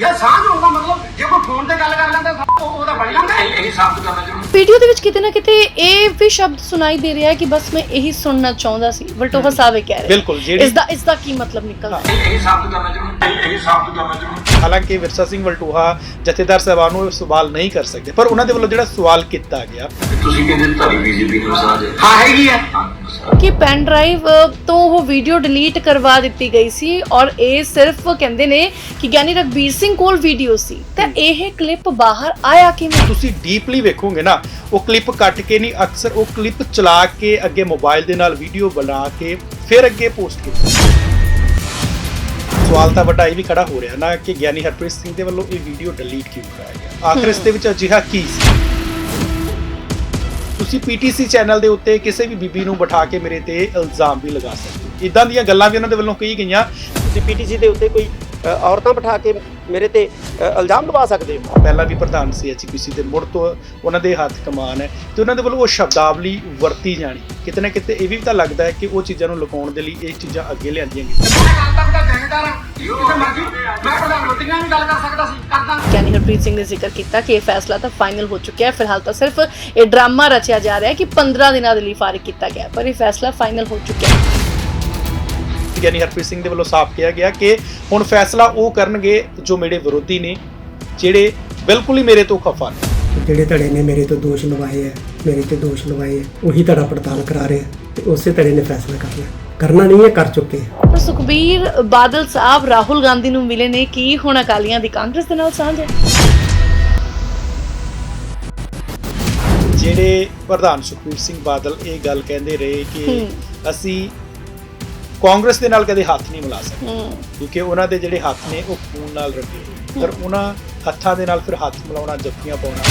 ਯਾਰ ਸਾਂਝ ਹੋਣ ਦਾ ਮਤਲਬ ਜੇ ਕੋਈ ਫੋਨ ਤੇ ਗੱਲ ਕਰ ਲੈਂਦਾ ਤਾਂ ਉਹ ਉਹਦਾ ਬਣ ਜਾਂਦਾ ਇਹੀ ਇਹੀ ਸਾਬਤ ਕਰਨਾ ਚਾਹੁੰਦਾ। ਵੀਡੀਓ ਦੇ ਵਿੱਚ ਕਿਤੇ ਨਾ ਕਿਤੇ ਇਹ ਵੀ ਸ਼ਬਦ ਸੁਣਾਈ ਦੇ ਰਿਹਾ ਹੈ ਕਿ ਬਸ ਮੈਂ ਇਹੀ ਸੁਣਨਾ ਚਾਹੁੰਦਾ ਸੀ ਵਲਟੋਹਾ ਸਾਹਿਬ ਇਹ ਕਹਿ ਰਹੇ। ਬਿਲਕੁਲ, ਜਿਹੜੀ- ਇਸ ਦਾ ਇਸ ਦਾ ਕੀ ਮਤਲਬ ਨਿਕਲਦਾ? ਹੈ? ਇਹੀ ਇਹੀ ਸਾਬਤ ਕਰਨਾ ਚਾਹੁੰਦਾ ਇਹੀ ਇਹੀ ਸਾਬਤ ਕਰਨਾ ਚਾਹੁੰਦਾ। ਹਾਲਾਂਕਿ ਵਿਰਸਾ ਸਿੰਘ ਵਲਟੋਹਾ ਜਥੇਦਾਰ ਸਾਹਿਬਾਨ ਨੂੰ ਇਹ ਸਵਾਲ ਨਹੀਂ ਕਰ ਸਕਦੇ ਪਰ ਉਹਨਾਂ ਦੇ ਵੱਲੋਂ ਜਿਹੜਾ ਸਵਾਲ ਕੀਤਾ ਗਿਆ। ਤੁਸੀਂ ਕਹਿੰਦੇ ਤੁਹਾਡੀ ਬੀਜੇਪੀ ਨੂੰ ਸਾਜ ਹੈ ਹਾਂ ਹੈਗੀ ਆ ਹਾਂ, ਕਿ ਪੈਨ ਡਰਾਈਵ ਤੋਂ ਉਹ ਵੀਡੀਓ ਡਿਲੀਟ ਕਰਵਾ ਦਿੱਤੀ ਗਈ ਸੀ ਔਰ ਇਹ ਸਿਰਫ ਕਹਿੰਦੇ ਨੇ ਕਿ ਗਿਆਨੀ ਰਗਬੀਰ ਸਿੰਘ ਕੋਲ ਵੀਡੀਓ ਸੀ। ਤਾਂ ਇਹ ਕਲਿੱਪ ਬਾਹਰ ਆਇਆ ਕਿਵੇਂ? ਤੁਸੀਂ ਡੀਪਲੀ ਵੇਖੋਗੇ ਨਾ ਉਹ ਕਲਿੱਪ ਕੱਟ ਕੇ ਨਹੀਂ ਅਕਸਰ ਉਹ ਕਲਿੱਪ ਚਲਾ ਕੇ ਅੱਗੇ ਮੋਬਾਈਲ ਦੇ ਨਾਲ ਵੀਡੀਓ ਬਣਾ ਕੇ ਫਿਰ ਅੱਗੇ ਪੋਸਟ ਕੀਤੀ। ਸਵਾਲ ਤਾਂ ਵੱਡਾ ਇਹ ਵੀ ਖੜਾ ਹੋ ਰਿਹਾ ਨਾ ਕਿ ਗਿਆਨੀ ਹਰਪ੍ਰੀਤ ਸਿੰਘ ਦੇ ਵੱਲੋਂ ਇਹ ਵੀਡੀਓ ਡਿਲੀਟ ਕਿਉਂ ਕਰਾਇਆ ਗਿਆ? ਆਖਰ ਇਸ ਦੇ ਵਿੱਚ ਅਜਿਹਾ ਕੀ ਸੀ? ਤੁਸੀਂ ਪੀਟੀਸੀ ਚੈਨਲ ਦੇ ਉੱਤੇ ਕਿਸੇ ਵੀ ਬੀਬੀ ਨੂੰ ਬਿਠਾ ਕੇ ਮੇਰੇ ਤੇ ਇਲਜ਼ਾਮ ਵੀ ਲਗਾ ਸਕਦੇ ਹੋ। ਇਦਾਂ ਦੀਆਂ ਗੱਲਾਂ ਵੀ ਉਹਨਾਂ ਦੇ ਵੱਲੋਂ ਕਹੀ ਗਈਆਂ। ਤੁਸੀਂ ਪੀਟੀਸੀ ਦੇ ਉੱਤੇ ਕੋਈ ਔਰਤਾਂ ਬਿਠਾ ਕੇ ਮੇਰੇ ਤੇ ਇਲਜ਼ਾਮ ਲਵਾ ਸਕਦੇ ਹੋ? ਪਹਿਲਾਂ ਵੀ ਪ੍ਰਧਾਨ ਸੀ ਐਚਪੀਸੀ ਦੇ ਮੁੜ ਤੋਂ ਉਹਨਾਂ ਦੇ ਹੱਥ ਕਮਾਨ ਹੈ ਤੇ ਉਹਨਾਂ ਦੇ ਵੱਲੋਂ ਉਹ ਸ਼ਬਦਾਵਲੀ ਵਰਤੀ ਜਾਣੀ। ਕਿਤੇ ਨਾ ਕਿਤੇ ਇਹ ਵੀ ਤਾਂ ਲੱਗਦਾ ਹੈ ਕਿ ਉਹ ਚੀਜ਼ਾਂ ਨੂੰ ਲੁਕਾਉਣ ਦੇ ਲਈ ਇਹ ਚੀਜ਼ਾਂ ਅੱਗੇ ਲਿਆਂਦੀਆਂ ਗਈਆਂ। ਮੈਂ ਗੱਲ ਤੱਕ ਦਾ ਜ਼ਿੰਮੇਦਾਰ ਆ ਜਿੱਥੇ ਮਰਜ਼ੀ ਮੈਂ ਪ੍ਰਧਾਨ ਮੰਤਰੀਆਂ ਵੀ ਗੱਲ ਕਰ ਸਕਦਾ ਸੀ ਕਰਦਾ ਗਿਆਨੀ ਹਰਪ੍ਰੀਤ ਸਿੰਘ ਨੇ ਜ਼ਿਕਰ ਕੀਤਾ ਕਿ ਇਹ ਫੈਸਲਾ ਤਾਂ ਫਾਈਨਲ ਹੋ ਚੁੱਕਿਆ ਹੈ। ਫਿਲਹਾਲ ਤਾਂ ਸਿਰਫ ਇਹ ਡਰਾਮਾ ਰਚਿਆ ਜਾ ਰਿਹਾ ਹੈ ਕਿ 15 ਦਿਨਾਂ ਦੇ ਲਈ ਫਾਰਿਗ ਕੀਤਾ ਗਿਆ ਪਰ ਇਹ ਫੈਸਲਾ ਫਾਈਨਲ ਹੋ ਚੁੱਕਿਆ ਹੈ। ਯਾਨੀ ਹਰਪ੍ਰੀਤ ਸਿੰਘ ਦੇ ਵੱਲੋਂ ਸਾਫ਼ ਕਿਹਾ ਗਿਆ ਕਿ ਹੁਣ ਫੈਸਲਾ ਉਹ ਕਰਨਗੇ ਜੋ ਮੇਰੇ ਵਿਰੋਧੀ ਨੇ ਜਿਹੜੇ ਬਿਲਕੁਲ ਹੀ ਮੇਰੇ ਤੋਂ ਖਫਾ ਨੇ ਜਿਹੜੇ ਧੜੇ ਨੇ ਮੇਰੇ ਤੋਂ ਦੋਸ਼ ਲਵਾਏ ਹੈ ਮੇਰੇ ਤੇ ਦੋਸ਼ ਲਵਾਏ ਹੈ ਉਹੀ ਧੜਾ ਪੜਤਾਲ ਕਰਾ ਰਹੇ ਤੇ ਉਸੇ ਧੜੇ ਨੇ ਫੈਸਲਾ ਕਰਨਾ। ਕਰਨਾ ਨਹੀਂ ਹੈ ਕਰ ਚੁੱਕੇ ਤਾਂ ਸੁਖਬੀਰ ਬਾਦਲ ਸਾਹਿਬ ਰਾਹੁਲ ਗਾਂਧੀ ਨੂੰ ਮਿਲੇ ਨੇ ਕੀ ਹੁਣ ਅਕਾਲੀਆਂ ਦੀ ਕਾਂਗਰਸ ਦੇ ਨਾਲ ਸਾਂਝ ਹੈ ਜਿਹੜੇ ਪ੍ਰਧਾਨ ਸੁਖਬੀਰ ਸਿੰਘ ਬਾਦਲ ਇਹ ਗੱਲ ਕਹਿੰਦੇ ਰਹੇ ਕਿ। ਅਸੀਂ ਕਾਂਗਰਸ ਦੇ ਨਾਲ ਕਦੇ ਹੱਥ ਨਹੀਂ ਮਿਲਾ ਸਕਦੇ ਕਿਉਂਕਿ ਉਹਨਾਂ ਦੇ ਜਿਹੜੇ ਹੱਥ ਨੇ ਉਹ ਖੂਨ ਨਾਲ ਰੰਗੇ ਹੋਏ। ਪਰ ਉਹਨਾਂ ਹੱਥਾਂ ਦੇ ਨਾਲ ਫਿਰ ਹੱਥ ਮਿਲਾਉਣਾ ਜੱਫੀਆਂ ਪਾਉਣਾ।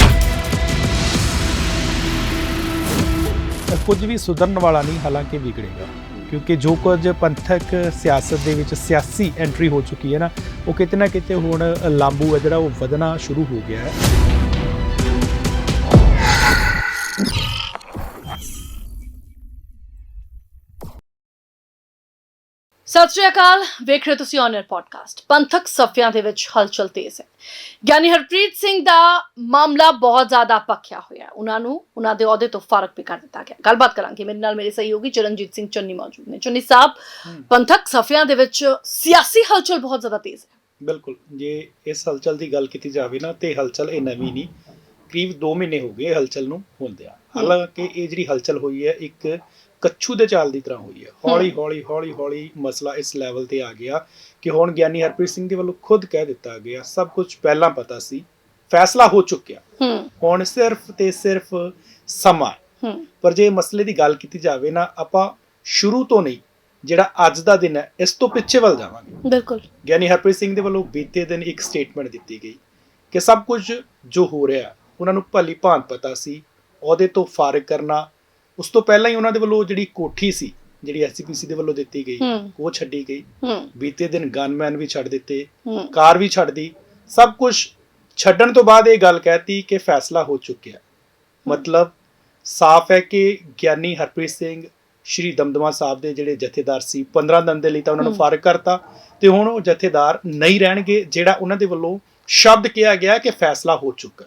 ਕੁਝ ਵੀ ਸੁਧਰਨ ਵਾਲਾ ਨਹੀਂ ਹਾਲਾਂਕਿ ਵਿਗੜੇਗਾ। ਕਿਉਂਕਿ ਜੋ ਕੁਝ ਪੰਥਕ ਸਿਆਸਤ ਦੇ ਵਿੱਚ ਸਿਆਸੀ ਐਂਟਰੀ ਹੋ ਚੁੱਕੀ ਹੈ ਨਾ ਉਹ ਕਿਤੇ ਨਾ ਕਿਤੇ ਹੁਣ ਲਾਂਬੂ ਹੈ ਜਿਹੜਾ ਉਹ ਵਧਣਾ ਸ਼ੁਰੂ ਹੋ ਗਿਆ ਹੈ। ਸਤਿ ਸ਼੍ਰੀ ਅਕਾਲ ਵੇਖ ਰਹੇ ਤੁਸੀਂ ਔਨਰ ਪੋਡਕਾਸਟ ਪੰਥਕ ਸਫਿਆਂ ਦੇ ਵਿੱਚ ਹਲਚਲ ਤੇਜ਼ ਹੈ। ਗਿਆਨੀ ਹਰਪ੍ਰੀਤ ਸਿੰਘ ਦਾ ਮਾਮਲਾ ਬਹੁਤ ਜ਼ਿਆਦਾ ਪੱਕਿਆ ਹੋਇਆ ਹੈ। ਉਹਨਾਂ ਨੂੰ ਉਹਨਾਂ ਦੇ ਅਹੁਦੇ ਤੋਂ ਫ਼ਰਕ ਵੀ ਕਰ ਦਿੱਤਾ ਗਿਆ। ਗੱਲਬਾਤ ਕਰਾਂਗੇ। ਮੇਰੇ ਨਾਲ ਮੇਰੇ ਸਹਿਯੋਗੀ ਚਰਨਜੀਤ ਸਿੰਘ ਚੰਨੀ ਮੌਜੂਦ ਨੇ। ਚੰਨੀ ਸਾਹਿਬ ਪੰਥਕ ਸਫਿਆਂ ਦੇ ਵਿੱਚ ਸਿਆਸੀ ਹਲਚਲ ਬਹੁਤ ਜ਼ਿਆਦਾ ਤੇਜ਼ ਹੈ। ਬਿਲਕੁਲ। ਜੇ ਇਸ ਹਲਚਲ ਦੀ ਗੱਲ ਕੀਤੀ ਜਾਵੇ ਨਾ ਤੇ ਹਲਚਲ ਇਹ ਨਵੀਂ ਨਹੀਂ। ਕਰੀਬ 2 ਮਹੀਨੇ ਹੋ ਗਏ ਹਲਚਲ ਨੂੰ ਹੁੰਦਿਆਂ। ਹਾਲਾਂਕਿ ਇਹ ਜਿਹੜੀ ਹਲਚਲ ਹੋਈ ਹੈ ਇੱਕ ਕੱਛੂ ਦੇ ਚਾਲ ਦੀ ਤਰ੍ਹਾਂ ਹੋਈ ਹੈ। ਹੌਲੀ ਹੌਲੀ ਹੌਲੀ ਹੌਲੀ ਮਸਲਾ ਇਸ ਲੈਵਲ ਤੇ ਆ ਗਿਆ ਕਿ ਹੁਣ ਗਿਆਨੀ ਹਰਪ੍ਰੀਤ ਸਿੰਘ ਦੇ ਵੱਲੋਂ ਖੁਦ ਕਹਿ ਦਿੱਤਾ ਗਿਆ। ਸਭ ਕੁਝ ਪਹਿਲਾਂ ਪਤਾ ਸੀ। ਫੈਸਲਾ ਹੋ ਚੁੱਕਿਆ। ਹੁਣ ਸਿਰਫ ਤੇ ਸਿਰਫ ਸਮਾਂ ਪਰ ਜੇ ਮਸਲੇ ਦੀ ਗੱਲ ਕੀਤੀ ਜਾਵੇ ਨਾ ਆਪਾਂ ਸ਼ੁਰੂ ਤੋਂ ਨਹੀਂ ਜਿਹੜਾ ਅੱਜ ਦਾ ਦਿਨ ਹੈ ਇਸ ਤੋਂ ਪਿੱਛੇ ਵੱਲ ਜਾਵਾਂਗੇ। ਬਿਲਕੁਲ। ਗਿਆਨੀ ਹਰਪ੍ਰੀਤ ਸਿੰਘ ਦੇ ਵੱਲੋਂ ਬੀਤੇ ਦਿਨ ਇੱਕ ਸਟੇਟਮੈਂਟ ਦਿੱਤੀ ਗਈ ਕਿ ਸਭ ਕੁਝ ਜੋ ਹੋ ਰਿਹਾ ਉਹਨਾਂ ਨੂੰ ਭਲੀ ਭਾਂਤ ਪਤਾ ਸੀ। ਅਹੁਦੇ ਤੋਂ ਫਾਰਿਗ ਕਰਨਾ ਉਸ ਤੋਂ ਪਹਿਲਾਂ ਹੀ ਉਹਨਾਂ ਦੇ ਵੱਲੋਂ ਜਿਹੜੀ ਕੋਠੀ ਸੀ ਜਿਹੜੀ ਐਸਪੀਸੀ ਦੇ ਵੱਲੋਂ ਦਿੱਤੀ ਗਈ ਉਹ ਛੱਡੀ ਗਈ। ਬੀਤੇ ਦਿਨ ਗਨਮੈਨ ਵੀ ਛੱਡ ਦਿੱਤੇ ਕਾਰ ਵੀ ਛੱਡ ਦੀ ਸਭ ਕੁਝ ਛੱਡਣ ਤੋਂ ਬਾਅਦ ਇਹ ਗੱਲ ਕਹਿਤੀ ਕਿ ਫੈਸਲਾ ਹੋ ਚੁੱਕਿਆ ਮਤਲਬ ਸਾਫ਼ ਹੈ ਕਿ ਗਿਆਨੀ ਹਰਪ੍ਰੀਤ ਸਿੰਘ ਸ਼੍ਰੀ ਦਮਦਮਾ ਸਾਹਿਬ ਦੇ ਜਿਹੜੇ ਜਥੇਦਾਰ ਸੀ 15 ਦਿਨ ਦੇ ਲਈ ਤਾਂ ਉਹਨਾਂ ਨੂੰ। ਫਾਰਗ ਕਰਤਾ ਤੇ ਹੁਣ ਉਹ ਜਥੇਦਾਰ ਨਹੀਂ ਰਹਿਣਗੇ ਜਿਹੜਾ ਉਹਨਾਂ ਦੇ ਵੱਲੋਂ ਸ਼ਬਦ ਕਿਹਾ ਗਿਆ ਕਿ ਫੈਸਲਾ ਹੋ ਚੁੱਕਾ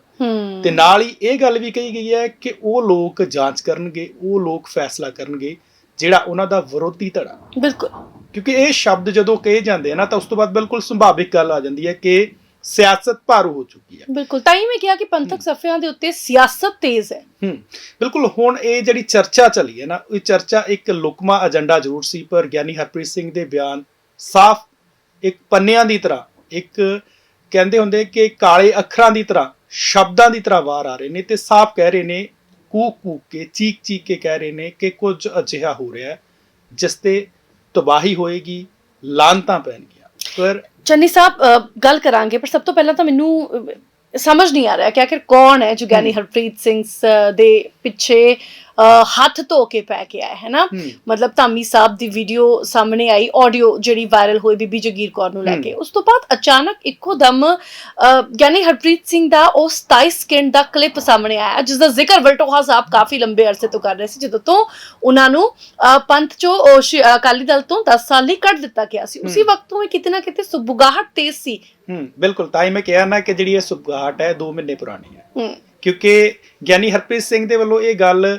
ਤੇ ਨਾਲ ਹੀ ਇਹ ਗੱਲ ਵੀ ਕਹੀ ਗਈ ਹੈ ਕਿ ਉਹ ਲੋਕ ਜਾਂਚ ਕਰਨਗੇ ਉਹ ਲੋਕ ਫੈਸਲਾ ਕਰਨਗੇ ਜਿਹੜਾ ਉਹਨਾਂ ਦਾ ਵਿਰੋਧੀ ਧੜਾ। ਬਿਲਕੁਲ। ਕਿਉਂਕਿ ਇਹ ਸ਼ਬਦ ਜਦੋਂ ਕਹੇ ਜਾਂਦੇ ਆ ਨਾ ਤਾਂ ਉਸ ਤੋਂ ਬਾਅਦ ਬਿਲਕੁਲ ਸੁਭਾਵਿਕ ਗੱਲ ਆ ਜਾਂਦੀ ਹੈ ਕਿ ਸਿਆਸਤ ਭਾਰੂ ਹੋ ਚੁੱਕੀ ਹੈ। ਬਿਲਕੁਲ। ਤਾਂ ਹੀ ਮੈਂ ਕਿਹਾ ਕਿ ਪੰਥਕ ਸਫਿਆਂ ਦੇ ਉੱਤੇ ਸਿਆਸਤ ਤੇਜ਼ ਹੈ। ਹੂੰ। ਬਿਲਕੁਲ ਹੁਣ ਇਹ ਜਿਹੜੀ ਚਰਚਾ ਚੱਲੀ ਹੈ ਨਾ ਇਹ ਚਰਚਾ ਇੱਕ ਲੁਕਮਾ ਏਜੰਡਾ ਜ਼ਰੂਰ ਸੀ ਪਰ ਗਿਆਨੀ ਹਰਪ੍ਰੀਤ ਸਿੰਘ ਦੇ ਬਿਆਨ ਸਾਫ਼ ਇੱਕ ਪੰਨਿਆਂ ਦੀ ਤਰ੍ਹਾਂ ਇੱਕ ਕਹਿੰਦੇ ਹੁੰਦੇ ਕਿ ਕਾਲੇ ਅੱਖਰਾਂ ਦੀ ਤਰ੍ਹਾਂ ਸ਼ਬਦਾਂ ਦੀ ਤਰ੍ਹਾਂ ਵਾਰ ਆ ਰਹੇ ਨੇ ਤੇ ਸਾਫ਼ ਕਹਿ ਰਹੇ ਨੇ ਕੂਕ ਕੂਕ ਕੇ ਚੀਕ ਚੀਕ ਕੇ ਕਹਿ ਰਹੇ ਨੇ ਕਿ ਕੁਝ ਅਜਿਹਾ ਹੋ ਰਿਹਾ ਹੈ ਜਿਸ ਤੇ ਤਬਾਹੀ ਹੋਏਗੀ ਲਾਂਤਾਂ ਪੈਣਗੀਆਂ। ਪਰ ਚੰਨੀ ਸਾਹਿਬ ਗੱਲ ਕਰਾਂਗੇ ਪਰ ਸਭ ਤੋਂ ਪਹਿਲਾਂ ਤਾਂ ਮੈਨੂੰ ਸਮਝ ਨਹੀਂ ਆ ਰਿਹਾ ਕਿ ਆਖਿਰ ਕੌਣ ਹੈ ਜੋ ਗਿਆਨੀ ਹਰਪ੍ਰੀਤ ਸਿੰਘ ਦੇ ਪਿੱਛੇ ਹੱਥ ਧੋ ਕੇ ਪੈ ਗਿਆ ਹੈ ਨਾ? ਹੂੰ। ਮਤਲਬ ਧਾਮੀ ਸਾਹਿਬ ਦੀ ਵੀਡੀਓ ਸਾਹਮਣੇ ਆਈ ਆਡੀਓ ਜਿਹੜੀ ਵਾਇਰਲ ਹੋਈ ਬੀਬੀ ਜਗੀਰ ਕੌਰ ਨੂੰ ਲੈ ਕੇ। ਉਸ ਤੋਂ ਬਾਅਦ ਅਚਾਨਕ ਇੱਕੋ ਦਮ ਗਿਆਨੀ ਹਰਪ੍ਰੀਤ ਸਿੰਘ ਦਾ ਉਹ 27 ਸਕਿੰਟ ਦਾ ਕਲਿੱਪ ਸਾਹਮਣੇ ਆਇਆ ਜਿਸ ਦਾ ਜ਼ਿਕਰ ਵਲਟੋਹਾ ਸਾਹਿਬ ਕਾਫੀ ਲੰਬੇ ਅਰਸੇ ਤੋਂ ਕਰ ਰਹੇ ਸੀ ਜਦੋਂ ਤੋਂ ਉਹਨਾਂ ਨੂੰ ਪੰਥ ਚੋਂ ਅਕਾਲੀ ਦਲ ਤੋਂ 10 ਸਾਲ ਲਈ ਕੱਢ ਦਿੱਤਾ ਗਿਆ ਸੀ। ਉਸੇ ਵਕਤ ਤੋਂ ਹੀ ਕਿਤੇ ਨਾ ਕਿਤੇ ਸੁਬਗਾਹਟ ਤੇਜ਼ ਸੀ। ਹੂੰ ਬਿਲਕੁਲ। ਤਾਂ ਹੀ ਮੈਂ ਕਿਹਾ ਨਾ ਕਿ ਜਿਹੜੀ ਇਹ ਸੁਭਗਾਟ ਹੈ 2 ਮਹੀਨੇ ਪੁਰਾਣੀ ਹੈ। ਹੂੰ। ਕਿਉਂਕਿ ਗਿਆਨੀ ਹਰਪ੍ਰੀਤ ਸਿੰਘ ਦੇ ਵੱਲੋਂ ਇਹ ਗੱਲ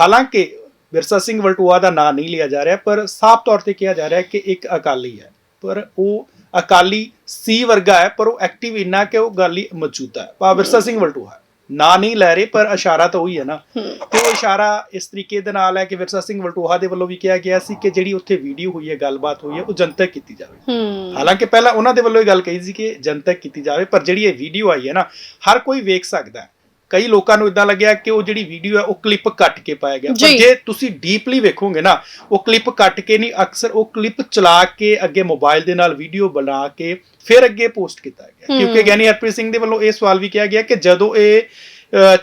ਹਾਲਾਂਕਿ ਵਿਰਸਾ ਸਿੰਘ ਵਲਟੂਆ ਦਾ ਨਾਂ ਨਹੀਂ ਲਿਆ ਜਾ ਰਿਹਾ ਪਰ ਸਾਫ਼ ਤੌਰ ਤੇ ਕਿਹਾ ਜਾ ਰਿਹਾ ਕਿ ਇੱਕ ਅਕਾਲੀ ਹੈ। ਪਰ ਉਹ ਅਕਾਲੀ ਸੀ ਵਰਗਾ ਹੈ ਪਰ ਉਹ ਐਕਟਿਵ ਇੰਨਾ ਕਿ ਉਹ ਗਾਲੀ ਮੌਜੂਦਾ ਹੈ। ਪਾ ਵਿਰਸਾ ਸਿੰਘ ਵਲਟੂਆ। ਨਾਂ ਨਹੀਂ ਲੈ ਰਹੇ ਪਰ ਇਸ਼ਾਰਾ ਤਾਂ ਉਹੀ ਹੈ ਨਾ। ਤੇ ਉਹ ਇਸ਼ਾਰਾ ਇਸ ਤਰੀਕੇ ਦੇ ਨਾਲ ਹੈ ਕਿ ਵਿਰਸਾ ਸਿੰਘ ਵਲਟੂਆ ਦੇ ਵੱਲੋਂ ਵੀ ਕਿਹਾ ਗਿਆ ਸੀ ਕਿ ਜਿਹੜੀ ਉੱਥੇ ਵੀਡੀਓ ਹੋਈ ਹੈ ਗੱਲਬਾਤ ਹੋਈ ਹੈ ਉਹ ਜਨਤਕ ਕੀਤੀ ਜਾਵੇ। ਹਾਲਾਂਕਿ ਪਹਿਲਾਂ ਉਹਨਾਂ ਦੇ ਵੱਲੋਂ ਇਹ ਗੱਲ ਕਹੀ ਸੀ ਕਿ ਜਨਤਕ ਕੀਤੀ ਜਾਵੇ ਪਰ ਜਿਹੜੀ ਇਹ ਵੀਡੀਓ ਆਈ ਹੈ ਨਾ ਹਰ ਕੋਈ ਵੇਖ ਸਕਦਾ ਹੈ। ਕਈ ਲੋਕਾਂ ਨੂੰ ਇਦਾਂ ਲੱਗਿਆ ਕਿ ਉਹ ਜਿਹੜੀ ਵੀਡੀਓ ਹੈ ਉਹ ਕਲਿੱਪ ਕੱਟ ਕੇ ਪਾਇਆ ਗਿਆ ਪਰ ਜੀ। ਤੁਸੀਂ ਡੀਪਲੀ ਵੇਖੋਗੇ ਨਾ ਉਹ ਕਲਿੱਪ ਕੱਟ ਕੇ ਨਹੀਂ ਅਕਸਰ ਉਹ ਕਲਿੱਪ ਚਲਾ ਕੇ ਅੱਗੇ ਮੋਬਾਈਲ ਦੇ ਨਾਲ ਵੀਡੀਓ ਬਣਾ ਕੇ ਫਿਰ ਅੱਗੇ ਪੋਸਟ ਕੀਤਾ ਗਿਆ। ਕਿਉਂਕਿ ਗਿਆਨੀ ਹਰਪ੍ਰੀਤ ਸਿੰਘ ਦੇ ਵੱਲੋਂ ਇਹ ਸਵਾਲ ਵੀ ਕਿਹਾ ਗਿਆ ਕਿ ਜਦੋਂ ਇਹ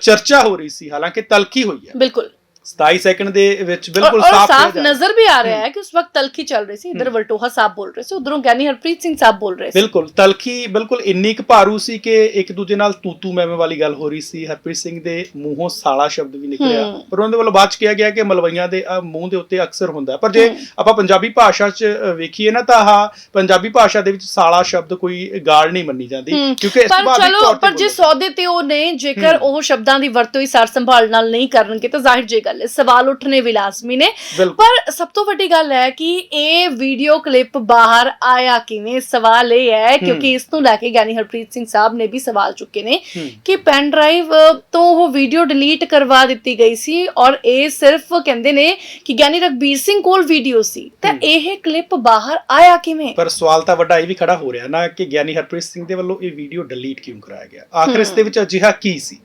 ਚਰਚਾ ਹੋ ਰਹੀ ਸੀ ਹਾਲਾਂਕਿ ਤਲਖੀ ਹੋਈ ਹੈ ਬਿਲਕੁਲ 27 ਸੈਕਿੰਡ ਦੇ ਵਿੱਚ ਔਰ ਬਿਲਕੁਲ ਔਰ ਸਾਫ਼ ਕਿਹਾ ਸਾਫ਼ ਜਾ ਰਿਹਾ ਹੈ। ਨਜ਼ਰ ਵੀ ਆ ਰਿਹਾ ਹੈ ਕਿ ਉਸ ਵਕਤ ਤਲਖੀ ਚੱਲ ਰਹੀ ਸੀ ਇਧਰ ਵਲਟੋਹਾ ਸਾਹਿਬ ਬੋਲ ਰਹੇ ਸੀ ਉਧਰੋਂ ਗਿਆਨੀ ਹਰਪ੍ਰੀਤ ਸਿੰਘ ਸਾਹਿਬ ਬੋਲ ਰਹੇ ਸੀ ਬਿਲਕੁਲ ਤਲਖੀ ਬਿਲਕੁਲ ਇੰਨੀ ਕੁ ਭਾਰੂ ਸੀ ਕਿ ਇੱਕ ਦੂਜੇ ਨਾਲ ਤੂਤੂ ਮੈਵੇਂ ਵਾਲੀ ਗੱਲ ਹੋ ਰਹੀ ਸੀ ਹਰਪ੍ਰੀਤ ਸਿੰਘ ਦੇ ਮੂੰਹੋਂ ਸਾਲਾ ਸ਼ਬਦ ਵੀ ਨਿਕਲਿਆ। ਪਰ ਉਹਨਾਂ ਦੇ ਵੱਲੋਂ ਬਾਅਦ ਚ ਕਿਹਾ ਗਿਆ ਕਿ ਮਲਵਈਆਂ ਦੇ ਮੂੰਹ ਦੇ ਉੱਤੇ ਅਕਸਰ ਹੁੰਦਾ। ਪਰ ਜੇ ਆਪਾਂ ਪੰਜਾਬੀ ਭਾਸ਼ਾ 'ਚ ਵੇਖੀਏ ਨਾ ਤਾਂ ਆਹ ਪੰਜਾਬੀ ਭਾਸ਼ਾ ਦੇ ਵਿੱਚ ਸਾਲਾ ਸ਼ਬਦ ਕੋਈ ਗਾਲ ਨਹੀਂ ਮੰਨੀ ਜਾਂਦੀ। ਕਿਉਂਕਿ ਇਸ ਤੋਂ ਪਰ ਚਲੋ ਤੇ ਪਰ ਜੇ। ਸੌਦੇ ਤੇ ਉਹ ਨੇ ਜੇਕਰ ਉਹ ਸ਼ਬਦਾਂ ਦੀ ਵਰਤੋਂ ਹੀ ਸਾਰ ਸੰਭਾਲ ਨਾਲ ਨਹੀਂ ਕਰਨਗੇ ਤਾਂ ਜ਼ਾਹਿਰ ਜੇ ਗੱਲ ਹੈ ਸਵਾਲ ਉੱਠਣੇ ਵੀ ਲਾਜ਼ਮੀ ਨੇ। ਪਰ ਸਭ ਤੋਂ ਵੱਡੀ ਗੱਲ ਹੈ ਕਿ ਇਹ ਵੀਡੀਓ ਕਲਿੱਪ ਬਾਹਰ ਆਇਆ ਕਿਵੇਂ? ਸਵਾਲ ਇਹ ਹੈ ਕਿਉਂਕਿ ਇਸ ਨੂੰ ਲੈ ਕੇ ਗਿਆਨੀ ਹਰਪ੍ਰੀਤ ਸਿੰਘ ਸਾਹਿਬ ਨੇ ਵੀ ਸਵਾਲ ਚੁੱਕੇ ਨੇ। ਕਿ ਪੈਨ ਡਰਾਈਵ ਤੋਂ ਉਹ ਵੀਡੀਓ ਡਿਲੀਟ ਕਰਵਾ ਦਿੱਤੀ ਗਈ ਸੀ ਔਰ ਇਹ ਸਿਰਫ ਕਹਿੰਦੇ ਨੇ ਕਿ ਗਿਆਨੀ ਰਗਬੀਰ ਸਿੰਘ ਕੋਲ ਵੀਡੀਓ ਸੀ। ਤਾਂ ਇਹ ਕਲਿੱਪ ਬਾਹਰ ਆਇਆ ਕਿਵੇਂ? ਪਰ ਸਵਾਲ ਤਾਂ ਵੱਡਾ ਇਹ ਵੀ ਖੜਾ ਹੋ ਰਿਹਾ ਨਾ ਕਿ ਗਿਆਨੀ ਹਰਪ੍ਰੀਤ ਸਿੰਘ ਦੇ ਵੱਲੋਂ ਇਹ ਵੀਡੀਓ ਡਿਲੀਟ ਕਿਉਂ ਕਰਾਇਆ ਗਿਆ? ਆਖਰ ਇਸ ਦੇ ਵਿੱਚ ਅਜਿਹਾ ਕੀ ਸੀ?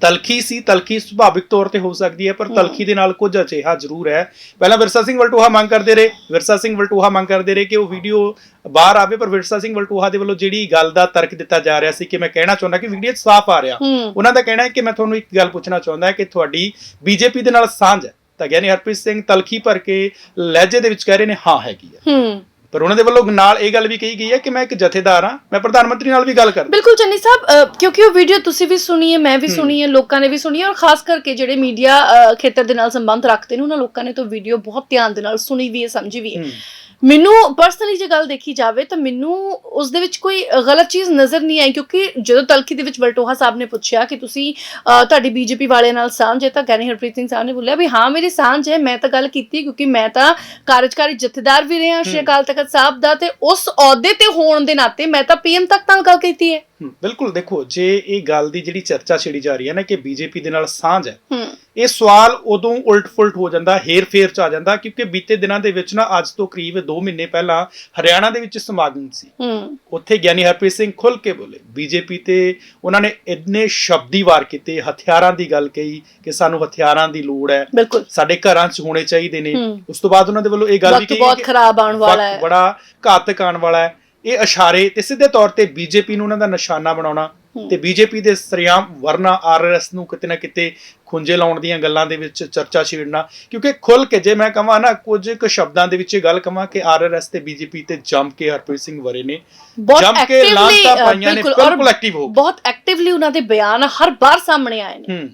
ਤਲਖੀ ਸੀ ਤਲਖੀ ਸੁਭਾਵਿਕ ਤੌਰ ਤੇ ਹੋ ਸਕਦੀ ਹੈ ਪਰ ਤਲਖੀ ਦੇ ਨਾਲ ਕੁਝ ਅਜਿਹਾ ਜ਼ਰੂਰ ਹੈ। ਪਹਿਲਾਂ ਵਿਰਸਾ ਸਿੰਘ ਵਲਟੂਹਾ ਮੰਗ ਕਰਦੇ ਰਹੇ। ਵਿਰਸਾ ਸਿੰਘ ਵਲਟੂਹਾ ਮੰਗ ਕਰਦੇ ਰਹੇ ਕਿ ਉਹ ਵੀਡੀਓ ਬਾਹਰ ਆਵੇ ਪਰ ਵਿਰਸਾ ਸਿੰਘ ਵਲਟੂਹਾ ਦੇ ਵੱਲੋਂ ਜਿਹੜੀ ਗੱਲ ਦਾ ਤਰਕ ਦਿੱਤਾ ਜਾ ਰਿਹਾ ਸੀ ਕਿ ਮੈਂ ਕਹਿਣਾ ਚਾਹੁੰਦਾ ਕਿ ਵੀਡੀਓ 'ਚ ਸਾਫ਼ ਆ ਰਿਹਾ। ਉਹਨਾਂ ਦਾ ਕਹਿਣਾ ਹੈ ਕਿ ਮੈਂ ਤੁਹਾਨੂੰ ਇੱਕ ਗੱਲ ਪੁੱਛਣਾ ਚਾਹੁੰਦਾ ਕਿ ਤੁਹਾਡੀ ਬੀਜੇਪੀ ਦੇ ਨਾਲ ਸਾਂਝ ਹੈ। ਤਾਂ ਗਿਆਨੀ ਹਰਪ੍ਰੀਤ ਸਿੰਘ ਤਲਖੀ ਭਰ ਕੇ ਲਹਿਜੇ ਦੇ ਵਿੱਚ ਕਹਿ ਰਹੇ ਨੇ ਹਾਂ ਹੈਗੀ ਹੈ। ਹੂੰ। ਪਰ ਉਹਨਾਂ ਦੇ ਵੱਲੋਂ ਨਾਲ ਇਹ ਗੱਲ ਵੀ ਕਹੀ ਗਈ ਹੈ ਕਿ ਮੈਂ ਇੱਕ ਜਥੇਦਾਰ ਹਾਂ ਮੈਂ ਪ੍ਰਧਾਨ ਮੰਤਰੀ ਨਾਲ ਵੀ ਗੱਲ ਕਰਦਾ। ਬਿਲਕੁਲ ਚੰਨੀ ਸਾਹਿਬ ਕਿਉਂਕਿ ਉਹ ਵੀਡੀਓ ਤੁਸੀਂ ਵੀ ਸੁਣੀ ਹੈ ਮੈਂ ਵੀ ਸੁਣੀ ਹੈ ਲੋਕਾਂ ਨੇ ਵੀ ਸੁਣੀ ਹੈ ਔਰ ਖਾਸ ਕਰਕੇ ਜਿਹੜੇ ਮੀਡੀਆ ਖੇਤਰ ਦੇ ਨਾਲ ਸੰਬੰਧ ਰੱਖਦੇ ਨੇ ਉਹਨਾਂ ਲੋਕਾਂ ਨੇ ਤਾਂ ਵੀਡੀਓ ਬਹੁਤ ਧਿਆਨ ਦੇ ਨਾਲ ਸੁਣੀ ਵੀ ਹੈ ਸਮਝੀ ਵੀ ਹੂੰ। ਮੈਨੂੰ ਪਰਸਨਲੀ ਜੇ ਗੱਲ ਦੇਖੀ ਜਾਵੇ ਤਾਂ ਮੈਨੂੰ ਉਸ ਦੇ ਵਿੱਚ ਕੋਈ ਗਲਤ ਚੀਜ਼ ਨਜ਼ਰ ਨਹੀਂ ਆਈ ਕਿਉਂਕਿ ਜਦੋਂ ਤਲਖੀ ਦੇ ਵਿੱਚ ਵਲਟੋਹਾ ਸਾਹਿਬ ਨੇ ਪੁੱਛਿਆ ਕਿ ਤੁਸੀਂ ਤੁਹਾਡੀ ਬੀਜੇਪੀ ਵਾਲਿਆਂ ਨਾਲ ਸਾਂਝ ਹੈ ਤਾਂ ਗਿਆਨੀ ਹਰਪ੍ਰੀਤ ਸਿੰਘ ਸਾਹਿਬ ਨੇ ਬੋਲਿਆ ਵੀ ਹਾਂ ਮੇਰੀ ਸਾਂਝ ਹੈ ਮੈਂ ਤਾਂ ਗੱਲ ਕੀਤੀ ਕਿਉਂਕਿ ਮੈਂ ਤਾਂ ਕਾਰਜਕਾਰੀ ਜਥੇਦਾਰ ਵੀ ਰਿਹਾ ਸ਼੍ਰੀ ਅਕਾਲ ਤਖਤ ਸਾਹਿਬ ਦਾ ਤੇ ਉਸ ਅਹੁਦੇ ਤੇ ਹੋਣ ਦੇ ਨਾਤੇ ਮੈਂ ਤਾਂ ਪੀਐਮ ਤੱਕ ਨਾਲ ਗੱਲ ਕੀਤੀ ਹੈ। ਬਿਲਕੁਲ ਦੇਖੋ ਜੇ ਇਹ ਗੱਲ ਦੀ ਜਿਹੜੀ ਚਰਚਾ ਛਿੜੀ ਜਾ ਰਹੀ ਹੈ ਨਾ ਕਿ ਬੀਜੇਪੀ ਦੇ ਨਾਲ ਸਾਂਝ ਹੈ ਇਹ ਸਵਾਲ ਉਦੋਂ ਉਲਟ-ਫੁਲਟ ਹੋ ਜਾਂਦਾ ਹੇਰ ਫੇਰ ਚ ਆ ਜਾਂਦਾ ਕਿਉਂਕਿ ਬੀਤੇ ਦਿਨਾਂ ਦੇ ਵਿੱਚ ਨਾ ਅੱਜ ਤੋਂ ਕਰੀਬ 2 ਮਹੀਨੇ ਪਹਿਲਾਂ ਹਰਿਆਣਾ ਦੇ ਵਿੱਚ ਸਮਾਗਮ ਸੀ। ਉੱਥੇ ਗਿਆਨੀ ਹਰਪ੍ਰੀਤ ਸਿੰਘ ਖੁੱਲ ਕੇ ਬੋਲੇ। ਬੀਜੇਪੀ ਤੇ ਉਹਨਾਂ ਨੇ ਇੰਨੇ ਸ਼ਬਦੀ ਵਾਰ ਕੀਤੇ ਹਥਿਆਰਾਂ ਦੀ ਗੱਲ ਕਹੀ ਕਿ ਸਾਨੂੰ ਹਥਿਆਰਾਂ ਦੀ ਲੋੜ ਹੈ। ਸਾਡੇ ਘਰਾਂ 'ਚ ਹੋਣੇ ਚਾਹੀਦੇ ਨੇ। ਉਸ ਤੋਂ ਬਾਅਦ ਉਹਨਾਂ ਦੇ ਵੱਲੋਂ ਇਹ ਗੱਲ ਵੀ ਕਹੀ ਬਹੁਤ ਖਰਾਬ ਆਉਣ ਵਾਲਾ ਹੈ। ਬੜਾ ਘਾਤਕ ਆਉਣ ਵਾਲਾ ਹੈ। ਇਹ ਇਸ਼ਾਰੇ ਤੇ ਸਿੱਧੇ ਤੌਰ ਤੇ ਬੀਜੇਪੀ ਨੂੰ ਉਹਨਾਂ ਦਾ ਨਿਸ਼ਾਨਾ ਬਣਾਉਣਾ ਤੇ ਬੀਜੇਪੀ ਦੇ ਸਰਿਆਮ ਵਰਨਾ ਆਰਐਸ ਨੂੰ ਕਿਤੇ ਨਾ ਕਿਤੇ ਖੁੰਝੇ ਲਾਉਣ ਦੀਆਂ ਗੱਲਾਂ ਦੇ ਵਿੱਚ ਚਰਚਾ ਛੇੜਨਾ। ਕਿਉਂਕਿ ਖੁੱਲ ਕੇ ਜੇ ਮੈਂ ਕਹਾਂ ਨਾ ਕੁਝ ਕੁ ਸ਼ਬਦਾਂ ਦੇ ਵਿੱਚ ਇਹ ਗੱਲ ਕਹਾਂ ਕਿ ਆਰਐਸ ਤੇ ਬੀਜੇਪੀ ਤੇ ਜੰਮ ਕੇ ਹਰਪ੍ਰੀਤ ਸਿੰਘ ਵਰੇ ਨੇ। ਜੰਮ ਕੇ ਲਾਂਤਾ ਪਾਈਆਂ ਨੇ ਬਿਲਕੁਲ ਐਕਟਿਵ ਹੋ। ਬਹੁਤ ਐਕਟਿਵਲੀ ਉਹਨਾਂ ਦੇ ਬਿਆਨ ਹਰ ਵਾਰ ਸਾਹਮਣੇ ਆਏ ਨੇ।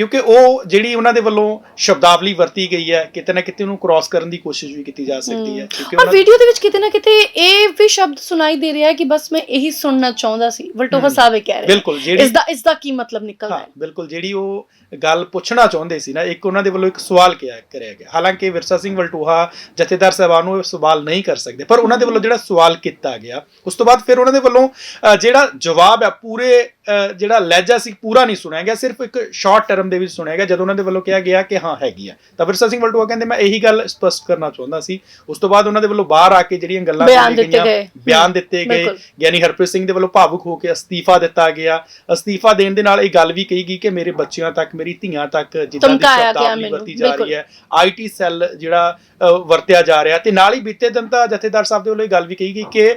ਕਿਉਂਕਿ ਉਹ ਜਿਹੜੀ ਉਹਨਾਂ ਦੇ ਵੱਲੋਂ ਸ਼ਬਦਾਵਲੀ ਵਰਤੀ ਗਈ ਹੈ ਕਿਤੇ ਨਾ ਕਿਤੇ ਉਹਨੂੰ ਕ੍ਰਾਸ ਕਰਨ ਦੀ ਕੋਸ਼ਿਸ਼ ਵੀ ਕੀਤੀ ਜਾ ਸਕਦੀ ਹੈ ਕਿਉਂਕਿ ਔਰ ਵੀਡੀਓ ਦੇ ਵਿੱਚ ਕਿਤੇ ਨਾ ਕਿਤੇ ਇਹ ਵੀ ਸ਼ਬਦ ਸੁਣਾਈ ਦੇ ਰਿਹਾ ਹੈ ਕਿ ਬਸ ਮੈਂ ਇਹੀ ਸੁਣਨਾ ਚਾਹੁੰਦਾ ਸੀ ਵਲਟੋਹਾ ਸਾਹਿਬ ਇਹ ਕਹਿ ਰਹੇ ਬਿਲਕੁਲ, ਜਿਹੜੀ- ਇਸ ਦਾ ਇਸ ਦਾ ਕੀ ਮਤਲਬ ਨਿਕਲਦਾ ਹਾਂ ਹੈ? ਬਿਲਕੁਲ ਜਿਹੜੀ ਉਹ ਗੱਲ ਪੁੱਛਣਾ ਚਾਹੁੰਦੇ ਸੀ ਨਾ ਇੱਕ ਉਹਨਾਂ ਦੇ ਵੱਲੋਂ ਇੱਕ ਸਵਾਲ ਕਿਹਾ ਕਰਿਆ ਗਿਆ। ਹਾਲਾਂਕਿ ਵਿਰਸਾ ਸਿੰਘ ਵਲਟੂਹਾ ਜਥੇਦਾਰ ਸਾਹਿਬਾਨ ਨੂੰ ਸਵਾਲ ਨਹੀਂ ਕਰ ਸਕਦੇ ਪਰ ਉਹਨਾਂ ਦੇ ਵੱਲੋਂ ਜਿਹੜਾ ਸਵਾਲ ਕੀਤਾ ਗਿਆ ਉਸ ਤੋਂ ਬਾਅਦ ਫਿਰ ਉਹਨਾਂ ਦੇ ਵੱਲੋਂ ਜਿਹੜਾ ਜਵਾਬ ਹੈ ਪੂਰੇ ਜਿਹੜਾ ਲਹਿਜਾ ਸੀ ਪੂਰਾ ਨਹੀਂ ਸੁਣਿਆ ਗਿਆ ਸਿਰਫ ਇੱਕ ਸ਼ਾਰਟ ਟਰਮ ਦੇ ਵਿੱਚ ਸੁਣਿਆ ਗਿਆ ਜਦੋਂ ਉਹਨਾਂ ਦੇ ਵੱਲੋਂ ਕਿਹਾ ਗਿਆ ਕਿ ਹਾਂ ਹੈਗੀ ਆ ਤਾਂ ਵਿਰਸਾ ਸਿੰਘ ਵਲਟੂਹਾ ਕਹਿੰਦੇ ਮੈਂ ਇਹੀ ਗੱਲ ਸਪਸ਼ਟ ਕਰਨਾ ਚਾਹੁੰਦਾ ਸੀ ਉਸ ਤੋਂ ਬਾਅਦ ਉਹਨਾਂ ਦੇ ਵੱਲੋਂ ਬਾਹਰ ਆ ਕੇ ਜਿਹੜੀਆਂ ਗੱਲਾਂ ਗਏ। ਬਿਆਨ ਦਿੱਤੇ ਗਏ। ਗਿਆਨੀ ਹਰਪ੍ਰੀਤ ਸਿੰਘ ਦੇ ਵੱਲੋਂ ਭਾਵੁਕ ਹੋ ਕੇ ਅਸਤੀਫਾ ਦਿੱਤਾ ਗਿਆ ਅਸਤੀਫਾ ਦੇਣ ਦੇ ਨਾਲ ਇਹ ਗੱਲ ਵੀ ਕਹੀ ਗਈ ਕਿ ਮੇਰੇ ਬੱਚਿਆਂ ਤੱਕ ਮੇਰੀ ਧੀਆਂ ਤੱਕ ਜਿੱਦਾਂ ਦੀ ਸ਼ਬਦਾਵਲੀ ਵਰਤੀ ਜਾ ਰਹੀ। ਹੈ ਆਈਟੀ ਸੈੱਲ ਜਿਹੜਾ ਵਰਤਿਆ ਜਾ ਰਿਹਾ ਤੇ ਨਾਲ ਹੀ ਬੀਤੇ ਦਿਨ ਤਾਂ ਜਥੇਦਾਰ ਸਾਹਿਬ ਦੇ ਵੱਲੋਂ ਇਹ ਗੱਲ ਵੀ ਕਹੀ ਗਈ ਕਿ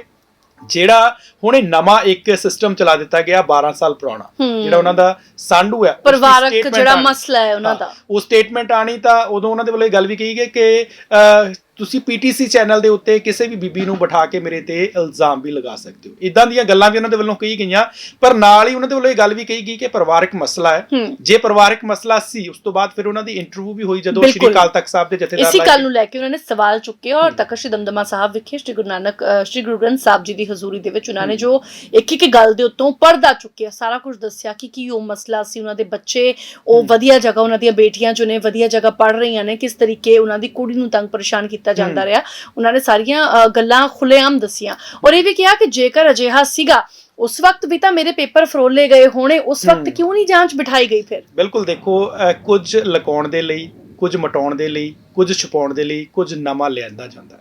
ਜਿਹੜਾ ਹੁਣ ਇਹ ਨਵਾਂ ਇੱਕ ਸਿਸਟਮ ਚਲਾ ਦਿੱਤਾ ਗਿਆ 12 ਸਾਲ ਪੁਰਾਣਾ। ਜਿਹੜਾ ਉਹਨਾਂ ਦਾ ਸਾਂਢੂ ਹੈ ਪਰਿਵਾਰਕ ਜਿਹੜਾ। ਮਸਲਾ ਹੈ ਉਹਨਾਂ ਦਾ। ਉਹ ਸਟੇਟਮੈਂਟ ਆਣੀ ਤਾਂ ਉਦੋਂ ਉਹਨਾਂ ਦੇ ਵੱਲੋਂ ਇਹ ਗੱਲ ਵੀ ਕਹੀ ਗਈ ਕਿ ਤੁਸੀਂ ਪੀਟੀਸੀ ਚੈਨਲ ਦੇ ਉੱਤੇ ਕਿਸੇ ਵੀ ਬੀਬੀ ਨੂੰ ਬਿਠਾ ਕੇ ਮੇਰੇ ਤੇ ਇਲਜ਼ਾਮ ਵੀ ਲਗਾ ਸਕਦੇ ਹੋ। ਇਦਾਂ ਦੀਆਂ ਗੱਲਾਂ ਵੀ ਉਹਨਾਂ ਦੇ ਵੱਲੋਂ ਕਹੀ ਗਈਆਂ ਪਰ ਨਾਲ ਹੀ ਉਹਨਾਂ ਦੇ ਵੱਲੋਂ ਇਹ ਗੱਲ ਵੀ ਕਹੀ ਗਈ ਕਿ ਪਰਿਵਾਰਕ ਮਸਲਾ ਹੈ। ਜੇ ਪਰਿਵਾਰਕ ਮਸਲਾ ਸੀ ਉਸ ਤੋਂ ਬਾਅਦ ਫਿਰ ਉਹਨਾਂ ਦੀ ਇੰਟਰਵਿਊ ਵੀ ਹੋਈ ਜਦੋਂ। ਸ਼੍ਰੀ ਅਕਾਲ ਤਖਤ ਸਾਹਿਬ ਦੇ ਜਥੇਦਾਰ ਇਸੀ ਗੱਲ ਨੂੰ ਲੈ ਕੇ ਉਹਨਾਂ ਨੇ ਸਵਾਲ ਚੁੱਕੇ ਔਰ ਤਖਤ ਸ਼੍ਰੀ ਦਮਦਮਾ ਸਾਹਿਬ ਵਿਖੇ ਸ਼੍ਰੀ ਗੁਰੂ ਨਾਨਕ ਸ਼੍ਰੀ ਗੁਰੂ ਗ੍ਰੰਥ ਸਾਹਿਬ ਜੀ ਦੀ ਹਜ਼ੂਰੀ ਦੇ ਵਿੱਚ ਉਹਨਾਂ ਨੇ ਜੋ ਇੱਕ ਇੱਕ ਗੱਲ ਦੇ ਉੱਤੋਂ ਪਰਦਾ ਚੁੱਕਿਆ ਸਾਰਾ ਕੁਝ ਦੱਸਿਆ ਕਿ ਕੀ ਉਹ ਮਸਲਾ ਸੀ ਉਹਨਾਂ ਦੇ ਬੱਚੇ ਉਹ ਵਧੀਆ ਜਗ੍ਹਾ ਉਹਨਾਂ ਦੀਆਂ ਬੇਟੀਆਂ ਜੋ ਨੇ ਵਧੀਆ ਜਗ੍ਹਾ ਪੜ ਰਹੀਆਂ ਨੇ ਕਿਸ ਤਰੀਕੇ ਉਹਨਾਂ ਦੀ ਕੁੜੀ ਨੂੰ ਤੰਗ ਪਰੇਸ਼ਾਨ ਕੀਤਾ ਜਾਂਦਾ ਰਿਹਾ। ਉਹਨਾਂ ਨੇ ਸਾਰੀਆਂ ਗੱਲਾਂ ਖੁੱਲੇਆਮ ਦੱਸੀਆਂ। ਔਰ ਇਹ ਵੀ ਕਿਹਾ ਕਿ ਜੇਕਰ ਅਜਿਹਾ ਸੀਗਾ ਉਸ ਵਕਤ ਵੀ ਤਾਂ ਮੇਰੇ ਪੇਪਰ ਫਰੋਲੇ ਗਏ ਹੋਣੇ ਉਸ ਵਕਤ ਕਿਉਂ ਨਹੀਂ ਜਾਂਚ ਬਿਠਾਈ ਗਈ ਫਿਰ? ਬਿਲਕੁਲ ਦੇਖੋ ਕੁਝ ਲਕਾਉਣ ਦੇ ਲਈ ਕੁਝ ਮਟਾਉਣ ਦੇ ਲਈ ਕੁਝ ਛੁਪਾਉਣ ਦੇ ਲਈ ਕੁਝ ਨਵਾਂ ਲਿਆਂਦਾ ਜਾਂਦਾ।